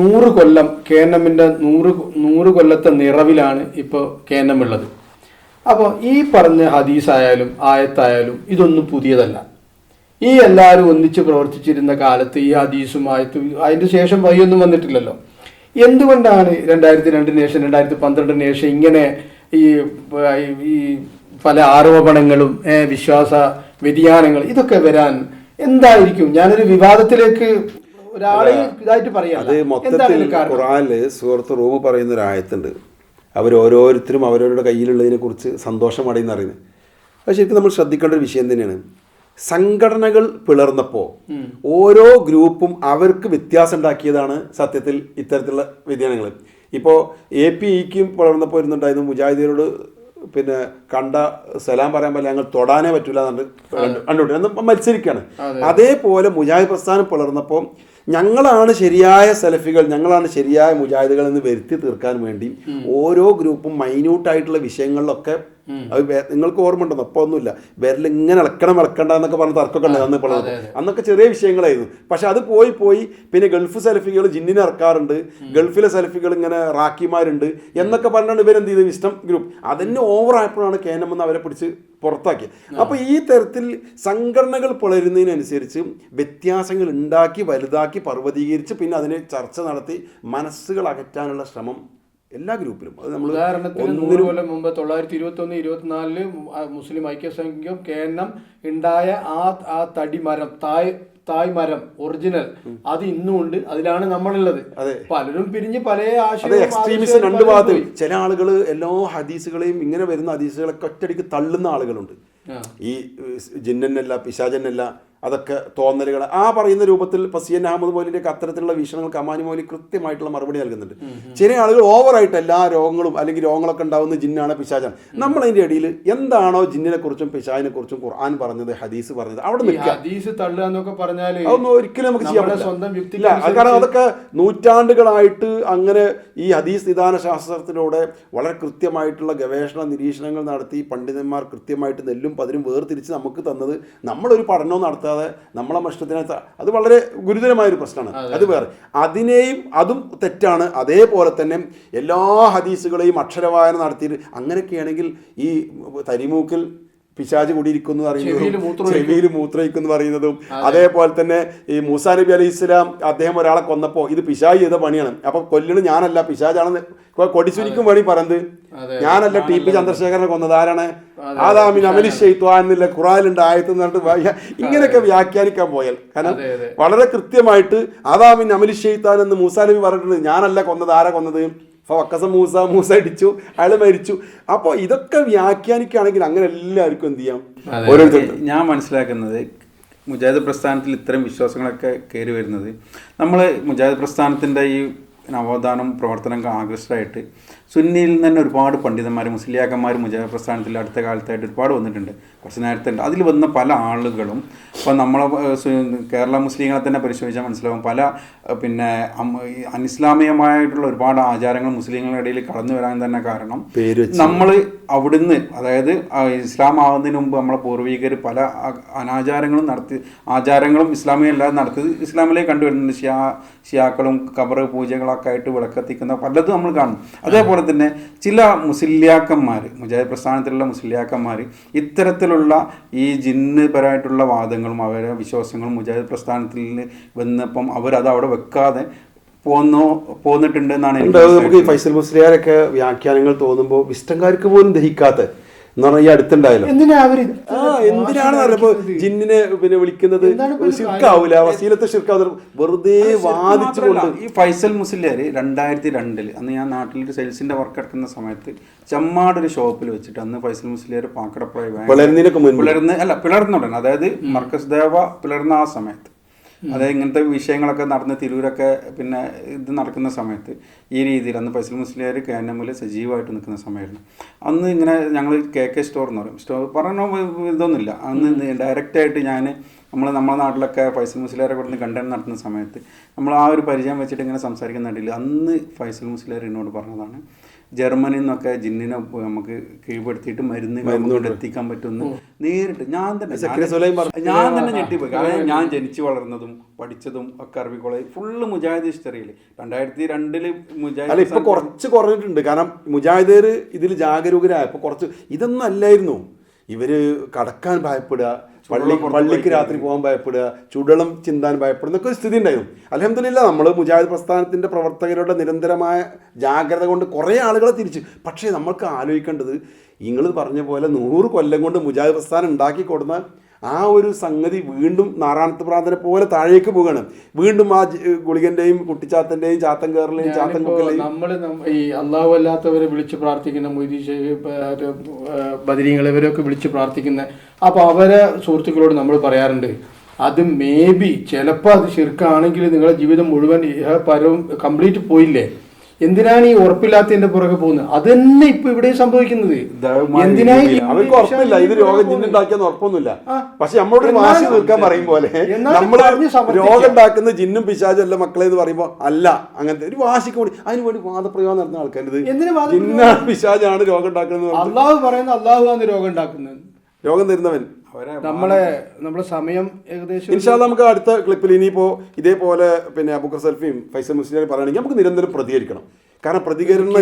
നൂറ് കൊല്ലം കെ എൻ എമ്മിന്റെ നൂറ് നൂറ് കൊല്ലത്തെ നിറവിലാണ് ഇപ്പോൾ കെ എൻ എം ഉള്ളത്. അപ്പോൾ ഈ പറഞ്ഞ ഹദീസായാലും ആയത്തായാലും ഇതൊന്നും പുതിയതല്ല. ഈ എല്ലാവരും ഒന്നിച്ച് പ്രവർത്തിച്ചിരുന്ന കാലത്ത് ഈ ഹദീസും ആയത്തും അതിന്റെ ശേഷം വഴിയൊന്നും വന്നിട്ടില്ലല്ലോ. എന്തുകൊണ്ടാണ് രണ്ടായിരത്തി രണ്ടിന് ശേഷം രണ്ടായിരത്തി പന്ത്രണ്ടിന് ശേഷം ഇങ്ങനെ ഈ ഈ പല ആരോപണങ്ങളും വിശ്വാസ വ്യതിയാനങ്ങൾ ഇതൊക്കെ വരാൻ എന്തായിരിക്കും? ഞാനൊരു വിവാദത്തിലേക്ക് ഒരാളെ ഇതായിട്ട് പറയാം. അത് മൊത്തത്തിൽ ഖുറാനിൽ സുഹൃത്ത് റൂമ് പറയുന്ന ഒരു ആയത്തുണ്ട് അവർ ഓരോരുത്തരും അവരവരുടെ കയ്യിലുള്ളതിനെ കുറിച്ച് സന്തോഷം അടയുന്ന അറിയുന്നത്. അത് ശരിക്കും നമ്മൾ ശ്രദ്ധിക്കേണ്ട ഒരു വിഷയം തന്നെയാണ്. സംഘടനകൾ പിളർന്നപ്പോൾ ഓരോ ഗ്രൂപ്പും അവർക്ക് വ്യത്യാസം ഉണ്ടാക്കിയതാണ് സത്യത്തിൽ ഇത്തരത്തിലുള്ള വ്യതിയാനങ്ങൾ. ഇപ്പോൾ എ പി ഇക്കും പിളർന്നപ്പോൾ ഇരുന്നുണ്ടായിരുന്നു മുജാഹിദീനോട് പിന്നെ കണ്ട സലാം പറയാൻ പറ്റില്ല ഞങ്ങൾ തൊടാനേ പറ്റൂല എന്നുണ്ട് കണ്ടുപിടി അന്ന് മത്സരിക്കുകയാണ്. അതേപോലെ മുജാഹിദ് പ്രസ്ഥാനം പിളർന്നപ്പോൾ ഞങ്ങളാണ് ശരിയായ സെലഫികൾ ഞങ്ങളാണ് ശരിയായ മുജാഹിദുകൾ എന്ന് വരുത്തി തീർക്കാൻ വേണ്ടി ഓരോ ഗ്രൂപ്പും മൈന്യൂട്ടായിട്ടുള്ള വിഷയങ്ങളിലൊക്കെ അത് നിങ്ങൾക്ക് ഓർമ്മ ഉണ്ടോ അപ്പോൾ ഒന്നുമില്ല. വിരൽ ഇങ്ങനെ ഇളക്കണം ഇളക്കണ്ട എന്നൊക്കെ പറഞ്ഞ തർക്കമൊക്കെ ഉണ്ട് അന്ന് ഇപ്പോൾ അന്നൊക്കെ ചെറിയ വിഷയങ്ങളായിരുന്നു. പക്ഷെ അത് പോയി പോയി. പിന്നെ ഗൾഫ് സെൽഫികൾ ജിന്നിനെ ഇറക്കാറുണ്ട്. ഗൾഫിലെ സെൽഫികൾ ഇങ്ങനെ റാക്കിമാരുണ്ട്. എന്നൊക്കെ പറഞ്ഞാണ് ഇവരെന്ത് ചെയ്തത് ഇഷ്ടം ഗ്രൂപ്പ്. അതന്നെ ഓവർ ആയപ്പോഴാണ് കേനം എന്ന് അവരെ പിടിച്ച് പുറത്താക്കി അപ്പൊ ഈ തരത്തിൽ സംഘടനകൾ പുലരുന്നതിനനുസരിച്ച് വ്യത്യാസങ്ങൾ ഉണ്ടാക്കി വലുതാക്കി പർവതീകരിച്ച് പിന്നെ അതിനെ ചർച്ച നടത്തി മനസ്സുകൾ അകറ്റാനുള്ള ശ്രമം എല്ലാ ഗ്രൂപ്പിലും. അത് നമ്മൾ ഉദാഹരണത്തിന് നൂറ് കൊല്ലം മുമ്പ് തൊള്ളായിരത്തി ഇരുപത്തി ഒന്ന് ഇരുപത്തിനാലിൽ മുസ്ലിം ഐക്യസംഖ്യം കേരളം ഉണ്ടായ ആ ആ തടിമരം തായ് തായ് മരം ഒറിജിനൽ അത് ഇന്നും ഉണ്ട് അതിലാണ് നമ്മളുള്ളത്. പലരും പിരിഞ്ഞ് പല ആശയം രണ്ട് ഭാഗത്ത്. ചില ആളുകൾ എല്ലാ ഹദീസുകളെയും ഇങ്ങനെ വരുന്ന ഹദീസുകളൊക്കെ ഒറ്റടിക്ക് തള്ളുന്ന ആളുകളുണ്ട്. ഈ ജിന്നല്ല പിശാചന്നല്ല അതൊക്കെ തോന്നലുകൾ. ആ പറയുന്ന രൂപത്തിൽ ഇപ്പൊ സി എൻ അഹമ്മദ് മൗലിന്റെ അത്തരത്തിലുള്ള വീക്ഷണങ്ങൾക്ക് അമാനി മൗലി കൃത്യമായിട്ടുള്ള മറുപടി നൽകുന്നുണ്ട്. ചില ആളുകൾ ഓവറായിട്ട് എല്ലാ രോഗങ്ങളും അല്ലെങ്കിൽ രോഗങ്ങളൊക്കെ ഉണ്ടാവുന്ന ജിന്നാണ് പിശാചാണ്. നമ്മൾ അതിന്റെ ഇടയിൽ എന്താണോ ജിന്നിനെ കുറിച്ചും പിശാചിനെ കുറിച്ചും ഖുർആൻ പറഞ്ഞത് ഹദീസ് പറഞ്ഞത് അവിടെ ഹദീസ് തള്ളുക അതൊന്നും ഒരിക്കലും നമുക്ക് ചെയ്യാൻ പറ്റില്ല. കാരണം അതൊക്കെ നൂറ്റാണ്ടുകളായിട്ട് അങ്ങനെ ഈ ഹദീസ് നിദാന ശാസ്ത്രത്തിലൂടെ വളരെ കൃത്യമായിട്ടുള്ള ഗവേഷണ നിരീക്ഷണങ്ങൾ നടത്തി പണ്ഡിതന്മാർ കൃത്യമായിട്ട് നെല്ലും പതിരും വേർതിരിച്ച് നമുക്ക് തന്നത് നമ്മളൊരു പഠനവും നടത്താതെ നമ്മളെ മഷ്ടത്തിനെ അത് വളരെ ഗുരുതരമായൊരു പ്രശ്നമാണ്. അത് വേറെ. അതിനെയും അതും തെറ്റാണ്. അതേപോലെ തന്നെ എല്ലാ ഹദീസുകളെയും അക്ഷരവായന നടത്തിയിട്ട് അങ്ങനെയൊക്കെയാണെങ്കിൽ ഈ തരിമൂക്കിൽ പിശാജ് കൂടിയിരിക്കുന്നു അറിയുന്നതും. ചെവിയിൽ മൂത്രയിക്കുന്നു പറയുന്നതും അതേപോലെ തന്നെ ഈ മൂസാ നബി അലൈഹി ഇസ്ലാം അദ്ദേഹം ഒരാളെ കൊന്നപ്പോൾ ഇത് പിശാജ് ചെയ്ത പണിയാണ്. അപ്പൊ കൊല്ലണ് ഞാനല്ല പിശാജാണെന്ന് കൊടിച്ചുരിക്കും വേണി പറഞ്ഞത് ഞാനല്ല ടി പി ചന്ദ്രശേഖരനെ കൊന്നത്. ആരാണ്? ആദാമിൻ അമലി ഷെയ്ത്വാൻ എന്നുള്ള ഖുറാനിലുണ്ട് ആയത്ത് ഇങ്ങനെയൊക്കെ വ്യാഖ്യാനിക്കാൻ പോയാൽ. കാരണം. വളരെ കൃത്യമായിട്ട് ആദാമിൻ അമലി ഷെയ്ത്താൻ എന്ന് മൂസാ നബി പറഞ്ഞിട്ടുണ്ട് ഞാനല്ല കൊന്നത് ആരാ കൊന്നത്? ഫക്കസ മൂസ മൂസ ഇടിച്ചു അയാൾ മരിച്ചു. അപ്പോൾ ഇതൊക്കെ വ്യാഖ്യാനിക്കുകയാണെങ്കിൽ അങ്ങനെ എല്ലാവർക്കും എന്ത് ചെയ്യാം? ഓരോരുത്തർക്കും ഞാൻ മനസ്സിലാക്കുന്നത് മുജാഹിദ് പ്രസ്ഥാനത്തിൽ ഇത്തരം വിശ്വാസങ്ങളൊക്കെ കയറി വരുന്നത്. നമ്മൾ മുജാഹിദ് പ്രസ്ഥാനത്തിന്റെ ഈ നവോത്ഥാനം പ്രവർത്തനം ആകൃഷ്ടരായിട്ട് സുന്നിയിൽ നിന്ന് തന്നെ ഒരുപാട് പണ്ഡിതന്മാർ മുസ്ലിയാക്കന്മാർ മുജാഹിദ് പ്രസ്ഥാനത്തിൽ അടുത്ത കാലത്തായിട്ട് ഒരുപാട് വന്നിട്ടുണ്ട്. കുറച്ച് നേരത്തെ ഉണ്ട്. അതിൽ വന്ന പല ആളുകളും ഇപ്പോൾ നമ്മളെ കേരള മുസ്ലിങ്ങളെ തന്നെ പരിശോധിച്ചാൽ മനസ്സിലാവും. പല പിന്നെ അനിസ്ലാമികമായിട്ടുള്ള ഒരുപാട് ആചാരങ്ങൾ മുസ്ലിങ്ങളുടെ ഇടയിൽ കടന്നു വരാൻ തന്നെ കാരണം നമ്മൾ അവിടുന്ന് അതായത് ഇസ്ലാം ആവുന്നതിന് മുമ്പ് നമ്മളെ പൂർവികർ പല അനാചാരങ്ങളും നടത്തി ആചാരങ്ങളും ഇസ്ലാമിക അല്ലാതെ നടത്തിയത് ഇസ്ലാമിലേക്ക് കണ്ടുവരുന്നുണ്ട്. ഷിയാ ഷിയാക്കളും കബറ് പൂജകളൊക്കെ ആയിട്ട് വിളക്കത്തിക്കുന്ന പലതും നമ്മൾ കാണും. അതേപോലെ തന്നെ ചില മുസ്ലിയാക്കന്മാർ മുജാഹിദ് പ്രസ്ഥാനത്തിലുള്ള മുസ്ലിയാക്കന്മാർ ഇത്തരത്തിലുള്ള ഈ ജിന്നുപരമായിട്ടുള്ള വാദങ്ങളും അവരെ വിശ്വാസങ്ങളും മുജാഹിദ് പ്രസ്ഥാനത്തിൽ വന്നപ്പം അവരത് അവിടെ വെക്കാതെ പോന്നോ പോന്നിട്ടുണ്ട് എന്നാണ് നമുക്ക്. ഫൈസൽ മുസ്ലിയാരൊക്കെ വ്യാഖ്യാനങ്ങൾ തോന്നുമ്പോൾ വിസ്റ്റംകാർക്ക് പോലും ദഹിക്കാത്ത എന്ന് പറഞ്ഞാൽ ഈ അടുത്തുണ്ടായല്ലോ. ആ എന്തിനാണ് അറിയപ്പോ ജിന്നിനെ പിന്നെ വിളിക്കുന്നത് ഷിർക്കാവൂല ശിർക്കാവൂല. വസീലത്തെ ഷിർക്കാവൂ വെറുതെ വാദിച്ചുകൊണ്ട് ഈ ഫൈസൽ മുസ്ലിയാർ രണ്ടായിരത്തി രണ്ടിൽ അന്ന് ഞാൻ നാട്ടിൽ ഒരു സെയിൽസിന്റെ വർക്ക് എടുക്കുന്ന സമയത്ത് ചമ്മാട് ഒരു ഷോപ്പിൽ വെച്ചിട്ട് അന്ന് ഫൈസൽ മുസ്ലിയാർ പാക്കടപ്പുഴ പിളർന്നിനൊക്കെ. പിളർന്ന് അല്ല പിളർന്ന ഉടനെ അതായത് മർക്കസ് ദേവ പിളർന്ന ആ സമയത്ത്. അതായത് ഇങ്ങനത്തെ വിഷയങ്ങളൊക്കെ നടന്ന് തിരൂരൊക്കെ പിന്നെ ഇത് നടക്കുന്ന സമയത്ത് ഈ രീതിയിൽ അന്ന് ഫൈസൽ മുസ്ലിയാർ കെ എൻ എമ്മിൽ സജീവമായിട്ട് നിൽക്കുന്ന സമയമായിരുന്നു. അന്ന് ഇങ്ങനെ ഞങ്ങൾ കെ കെ സ്റ്റോർ എന്ന് പറയും. സ്റ്റോർ പറഞ്ഞ ഇതൊന്നുമില്ല. അന്ന് ഡയറക്റ്റായിട്ട് ഞാൻ നമ്മൾ നമ്മുടെ നാട്ടിലൊക്കെ ഫൈസൽ മുസ്ലിയാരെ കൊടുത്ത് കണ്ടന്റ് നടത്തുന്ന സമയത്ത് നമ്മൾ ആ ഒരു പരിചയം വെച്ചിട്ട് ഇങ്ങനെ സംസാരിക്കുന്നുണ്ടെങ്കിൽ അന്ന് ഫൈസൽ മുസ്ലിയാർ എന്നോട് പറഞ്ഞതാണ് ജർമ്മനിയിൽ നിന്നൊക്കെ ജിന്നിനെ നമുക്ക് കീഴ്പ്പെടുത്തിയിട്ട് മരുന്ന് കൊണ്ട് എത്തിക്കാൻ പറ്റുമെന്ന് നേരിട്ട് ഞാൻ തന്നെ ഞാൻ- തന്നെ ഞെട്ടിപ്പോയി. കാരണം ഞാൻ ജനിച്ചു വളർന്നതും പഠിച്ചതും ഒക്കെ അറബി കോളേജ് ഫുള്ള് മുജാഹിദ് ഹിസ്റ്ററിയിൽ രണ്ടായിരത്തി രണ്ടിൽ അല്ല മുജാഹിദ് ഇപ്പൊ കുറച്ച് കുറഞ്ഞിട്ടുണ്ട്. കാരണം മുജാഹിദേർ ഇതിൽ ജാഗരൂകരായപ്പോൾ കുറച്ച് ഇതൊന്നും അല്ലായിരുന്നു. ഇവർ കടക്കാൻ ഭയപ്പെടുക പള്ളി പള്ളിക്ക് രാത്രി പോകാൻ ഭയപ്പെടുക ചുടളം ചിന്താൻ ഭയപ്പെടുന്ന എന്നൊക്കെ ഒരു സ്ഥിതി ഉണ്ടായിരുന്നു. അലഹമില്ല നമ്മൾ മുജാഹിദ് പ്രസ്ഥാനത്തിന്റെ പ്രവർത്തകരുടെ നിരന്തരമായ ജാഗ്രത കൊണ്ട് കുറേ ആളുകളെ തിരിച്ചു. പക്ഷേ നമ്മൾക്ക് ആലോചിക്കേണ്ടത് നിങ്ങൾ പറഞ്ഞ പോലെ നൂറ് കൊല്ലം കൊണ്ട് മുജാഹിദ് പ്രസ്ഥാനം ഉണ്ടാക്കി കൊടുന്ന ആ ഒരു സംഗതി വീണ്ടും നാറാണത്ത് പ്രാന്തനെ പോലെ താഴേക്ക് പോകണം വീണ്ടും ആ ഗുളികന്റെയും കുട്ടിച്ചാത്തന്റെയും ചാത്തൻ കയറലെയും ചാത്തൻ നമ്മൾ ഈ അള്ളാഹു അല്ലാത്തവരെ വിളിച്ച് പ്രാർത്ഥിക്കുന്ന മൊയ്തി ബദരീങ്ങൾ ഇവരൊക്കെ വിളിച്ച് പ്രാർത്ഥിക്കുന്ന അപ്പൊ അവരെ സുഹൃത്തുക്കളോട് നമ്മൾ പറയാറുണ്ട് അത് മേ ബി ചിലപ്പോൾ അത് ശിർക്കാണെങ്കിൽ നിങ്ങളുടെ ജീവിതം മുഴുവൻ പരവും കംപ്ലീറ്റ് പോയില്ലേ? എന്തിനാണ് ഈ ഉറപ്പില്ലാത്തതിന്റെ പുറകെ പോകുന്നത്? അത് തന്നെ ഇപ്പൊ ഇവിടെ സംഭവിക്കുന്നത്. അവർക്ക് ഉറപ്പില്ല. ഇത് രോഗം ജിന്നുണ്ടാക്കിയെന്ന് ഉറപ്പൊന്നുമില്ല. പക്ഷെ നമ്മളോട് വാശി നിൽക്കാൻ പറയും പോലെ നമ്മൾ. രോഗം ഉണ്ടാക്കുന്ന ജിന്നും പിശാചും അല്ല മക്കളെ എന്ന് പറയുമ്പോൾ അല്ല അങ്ങനത്തെ ഒരു വാശിക്ക് കൂടി അതിന് വേണ്ടി വാദപ്രയോഗം നടത്തുന്ന ആൾക്കാർ ഇത് ജിന്നാണ് പിശാചാണ് രോഗം ഉണ്ടാക്കുന്നത് അള്ളാഹു പറയുന്നത് അള്ളാഹു ആണ് രോഗം ഉണ്ടാക്കുന്നത്. രോഗം തരുന്നവൻ. നമ്മളെ നമ്മുടെ സമയം ഏകദേശം ഇൻഷാൽ നമുക്ക് അടുത്ത ക്ലിപ്പിൽ ഇനിയിപ്പോൾ ഇതേപോലെ പിന്നെ അബുക്കർ സെൽഫിയും ഫൈസൽ മുസ്ലിം പറയുകയാണെങ്കിൽ നമുക്ക് നിരന്തരം പ്രതികരിക്കണം. കാരണം പ്രതികരണം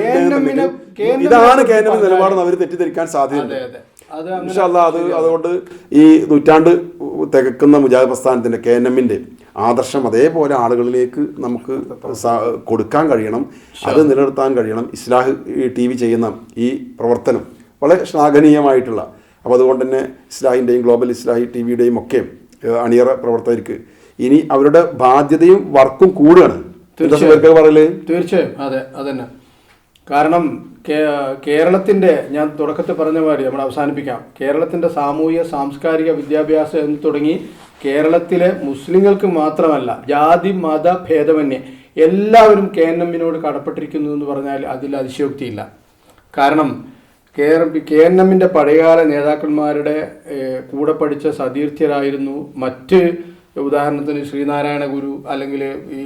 ഇതാണ് കേന്ദ്ര നിലപാടെന്ന് അവർ തെറ്റിദ്ധരിക്കാൻ അതെ സാധ്യതയുണ്ട് അതെ ഇൻഷാല്ല അത് അതുകൊണ്ട് ഈ നൂറ്റാണ്ട് തികക്കുന്ന മുജാഹിദ് പ്രസ്ഥാനത്തിന്റെ കെ എൻ എമ്മിന്റെ ആദർശം അതേപോലെ ആളുകളിലേക്ക് നമുക്ക് കൊടുക്കാൻ കഴിയണം. അത് നിലനിർത്താൻ കഴിയണം. ഇസ്ലാഹ് ടി വി ചെയ്യുന്ന ഈ പ്രവർത്തനം വളരെ ശ്ലാഘനീയമായിട്ടുള്ള അപ്പോൾ അതുകൊണ്ട് തന്നെ ഇസ്ലാഹിന്റെയും ഗ്ലോബൽ ഇസ്ലാഹി ടി വിയുടെയും ഒക്കെ അണിയറ പ്രവർത്തകർക്ക് ഇനി അവരുടെ ബാധ്യതയും വർക്കും കൂടുകയാണ്. തീർച്ചയായും. അതെ അതന്നെ. കാരണം കേരളത്തിന്റെ ഞാൻ തുടക്കത്തിൽ പറഞ്ഞ മാതിരി നമ്മൾ അവസാനിപ്പിക്കാം. കേരളത്തിന്റെ സാമൂഹിക സാംസ്കാരിക വിദ്യാഭ്യാസം എന്ന് തുടങ്ങി കേരളത്തിലെ മുസ്ലിങ്ങൾക്ക് മാത്രമല്ല ജാതി മത ഭേദമന്യേ എല്ലാവരും കെ എൻ എമ്മിനോട് കടപ്പെട്ടിരിക്കുന്നു എന്ന് പറഞ്ഞാൽ അതിൽ അതിശയോക്തിയില്ല. കാരണം കെ കെ എൻ എമ്മിന്റെ പഴയകാല നേതാക്കന്മാരുടെ കൂടെ പഠിച്ച സതീർത്ഥ്യരായിരുന്നു മറ്റ് ഉദാഹരണത്തിന് ശ്രീനാരായണ ഗുരു അല്ലെങ്കിൽ ഈ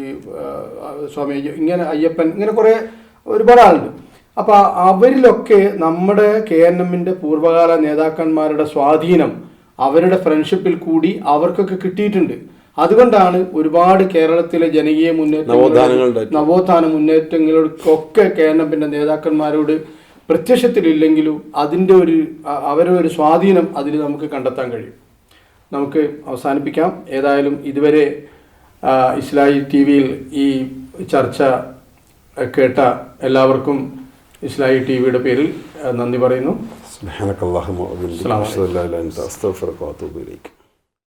സ്വാമി ഇങ്ങനെ അയ്യപ്പൻ ഇങ്ങനെ കുറേ ഒരുപാട് ആളുണ്ട് അപ്പോൾ അവരിലൊക്കെ നമ്മുടെ കെ എൻ എമ്മിന്റെ പൂർവകാല നേതാക്കന്മാരുടെ സ്വാധീനം അവരുടെ ഫ്രണ്ട്ഷിപ്പിൽ കൂടി അവർക്കൊക്കെ കിട്ടിയിട്ടുണ്ട് അതുകൊണ്ടാണ് ഒരുപാട് കേരളത്തിലെ ജനകീയ മുന്നേറ്റ. നവോത്ഥാന മുന്നേറ്റങ്ങൾക്കൊക്കെ കെ എൻ എമ്മിന്റെ നേതാക്കന്മാരോട് പ്രത്യക്ഷത്തിലില്ലെങ്കിലും അതിന്റെ ഒരു അ- അവരുടെ ഒരു സ്വാധീനം അതിൽ നമുക്ക് കണ്ടെത്താൻ കഴിയും. നമുക്ക് അവസാനിപ്പിക്കാം. ഏതായാലും ഇതുവരെ ഇസ്ലായി ടി വിയിൽ ഈ ചർച്ച കേട്ട എല്ലാവർക്കും ഇസ്ലായി ടി വിയുടെ പേരിൽ നന്ദി പറയുന്നു. വബിഹംദിക, അഷ്ഹദു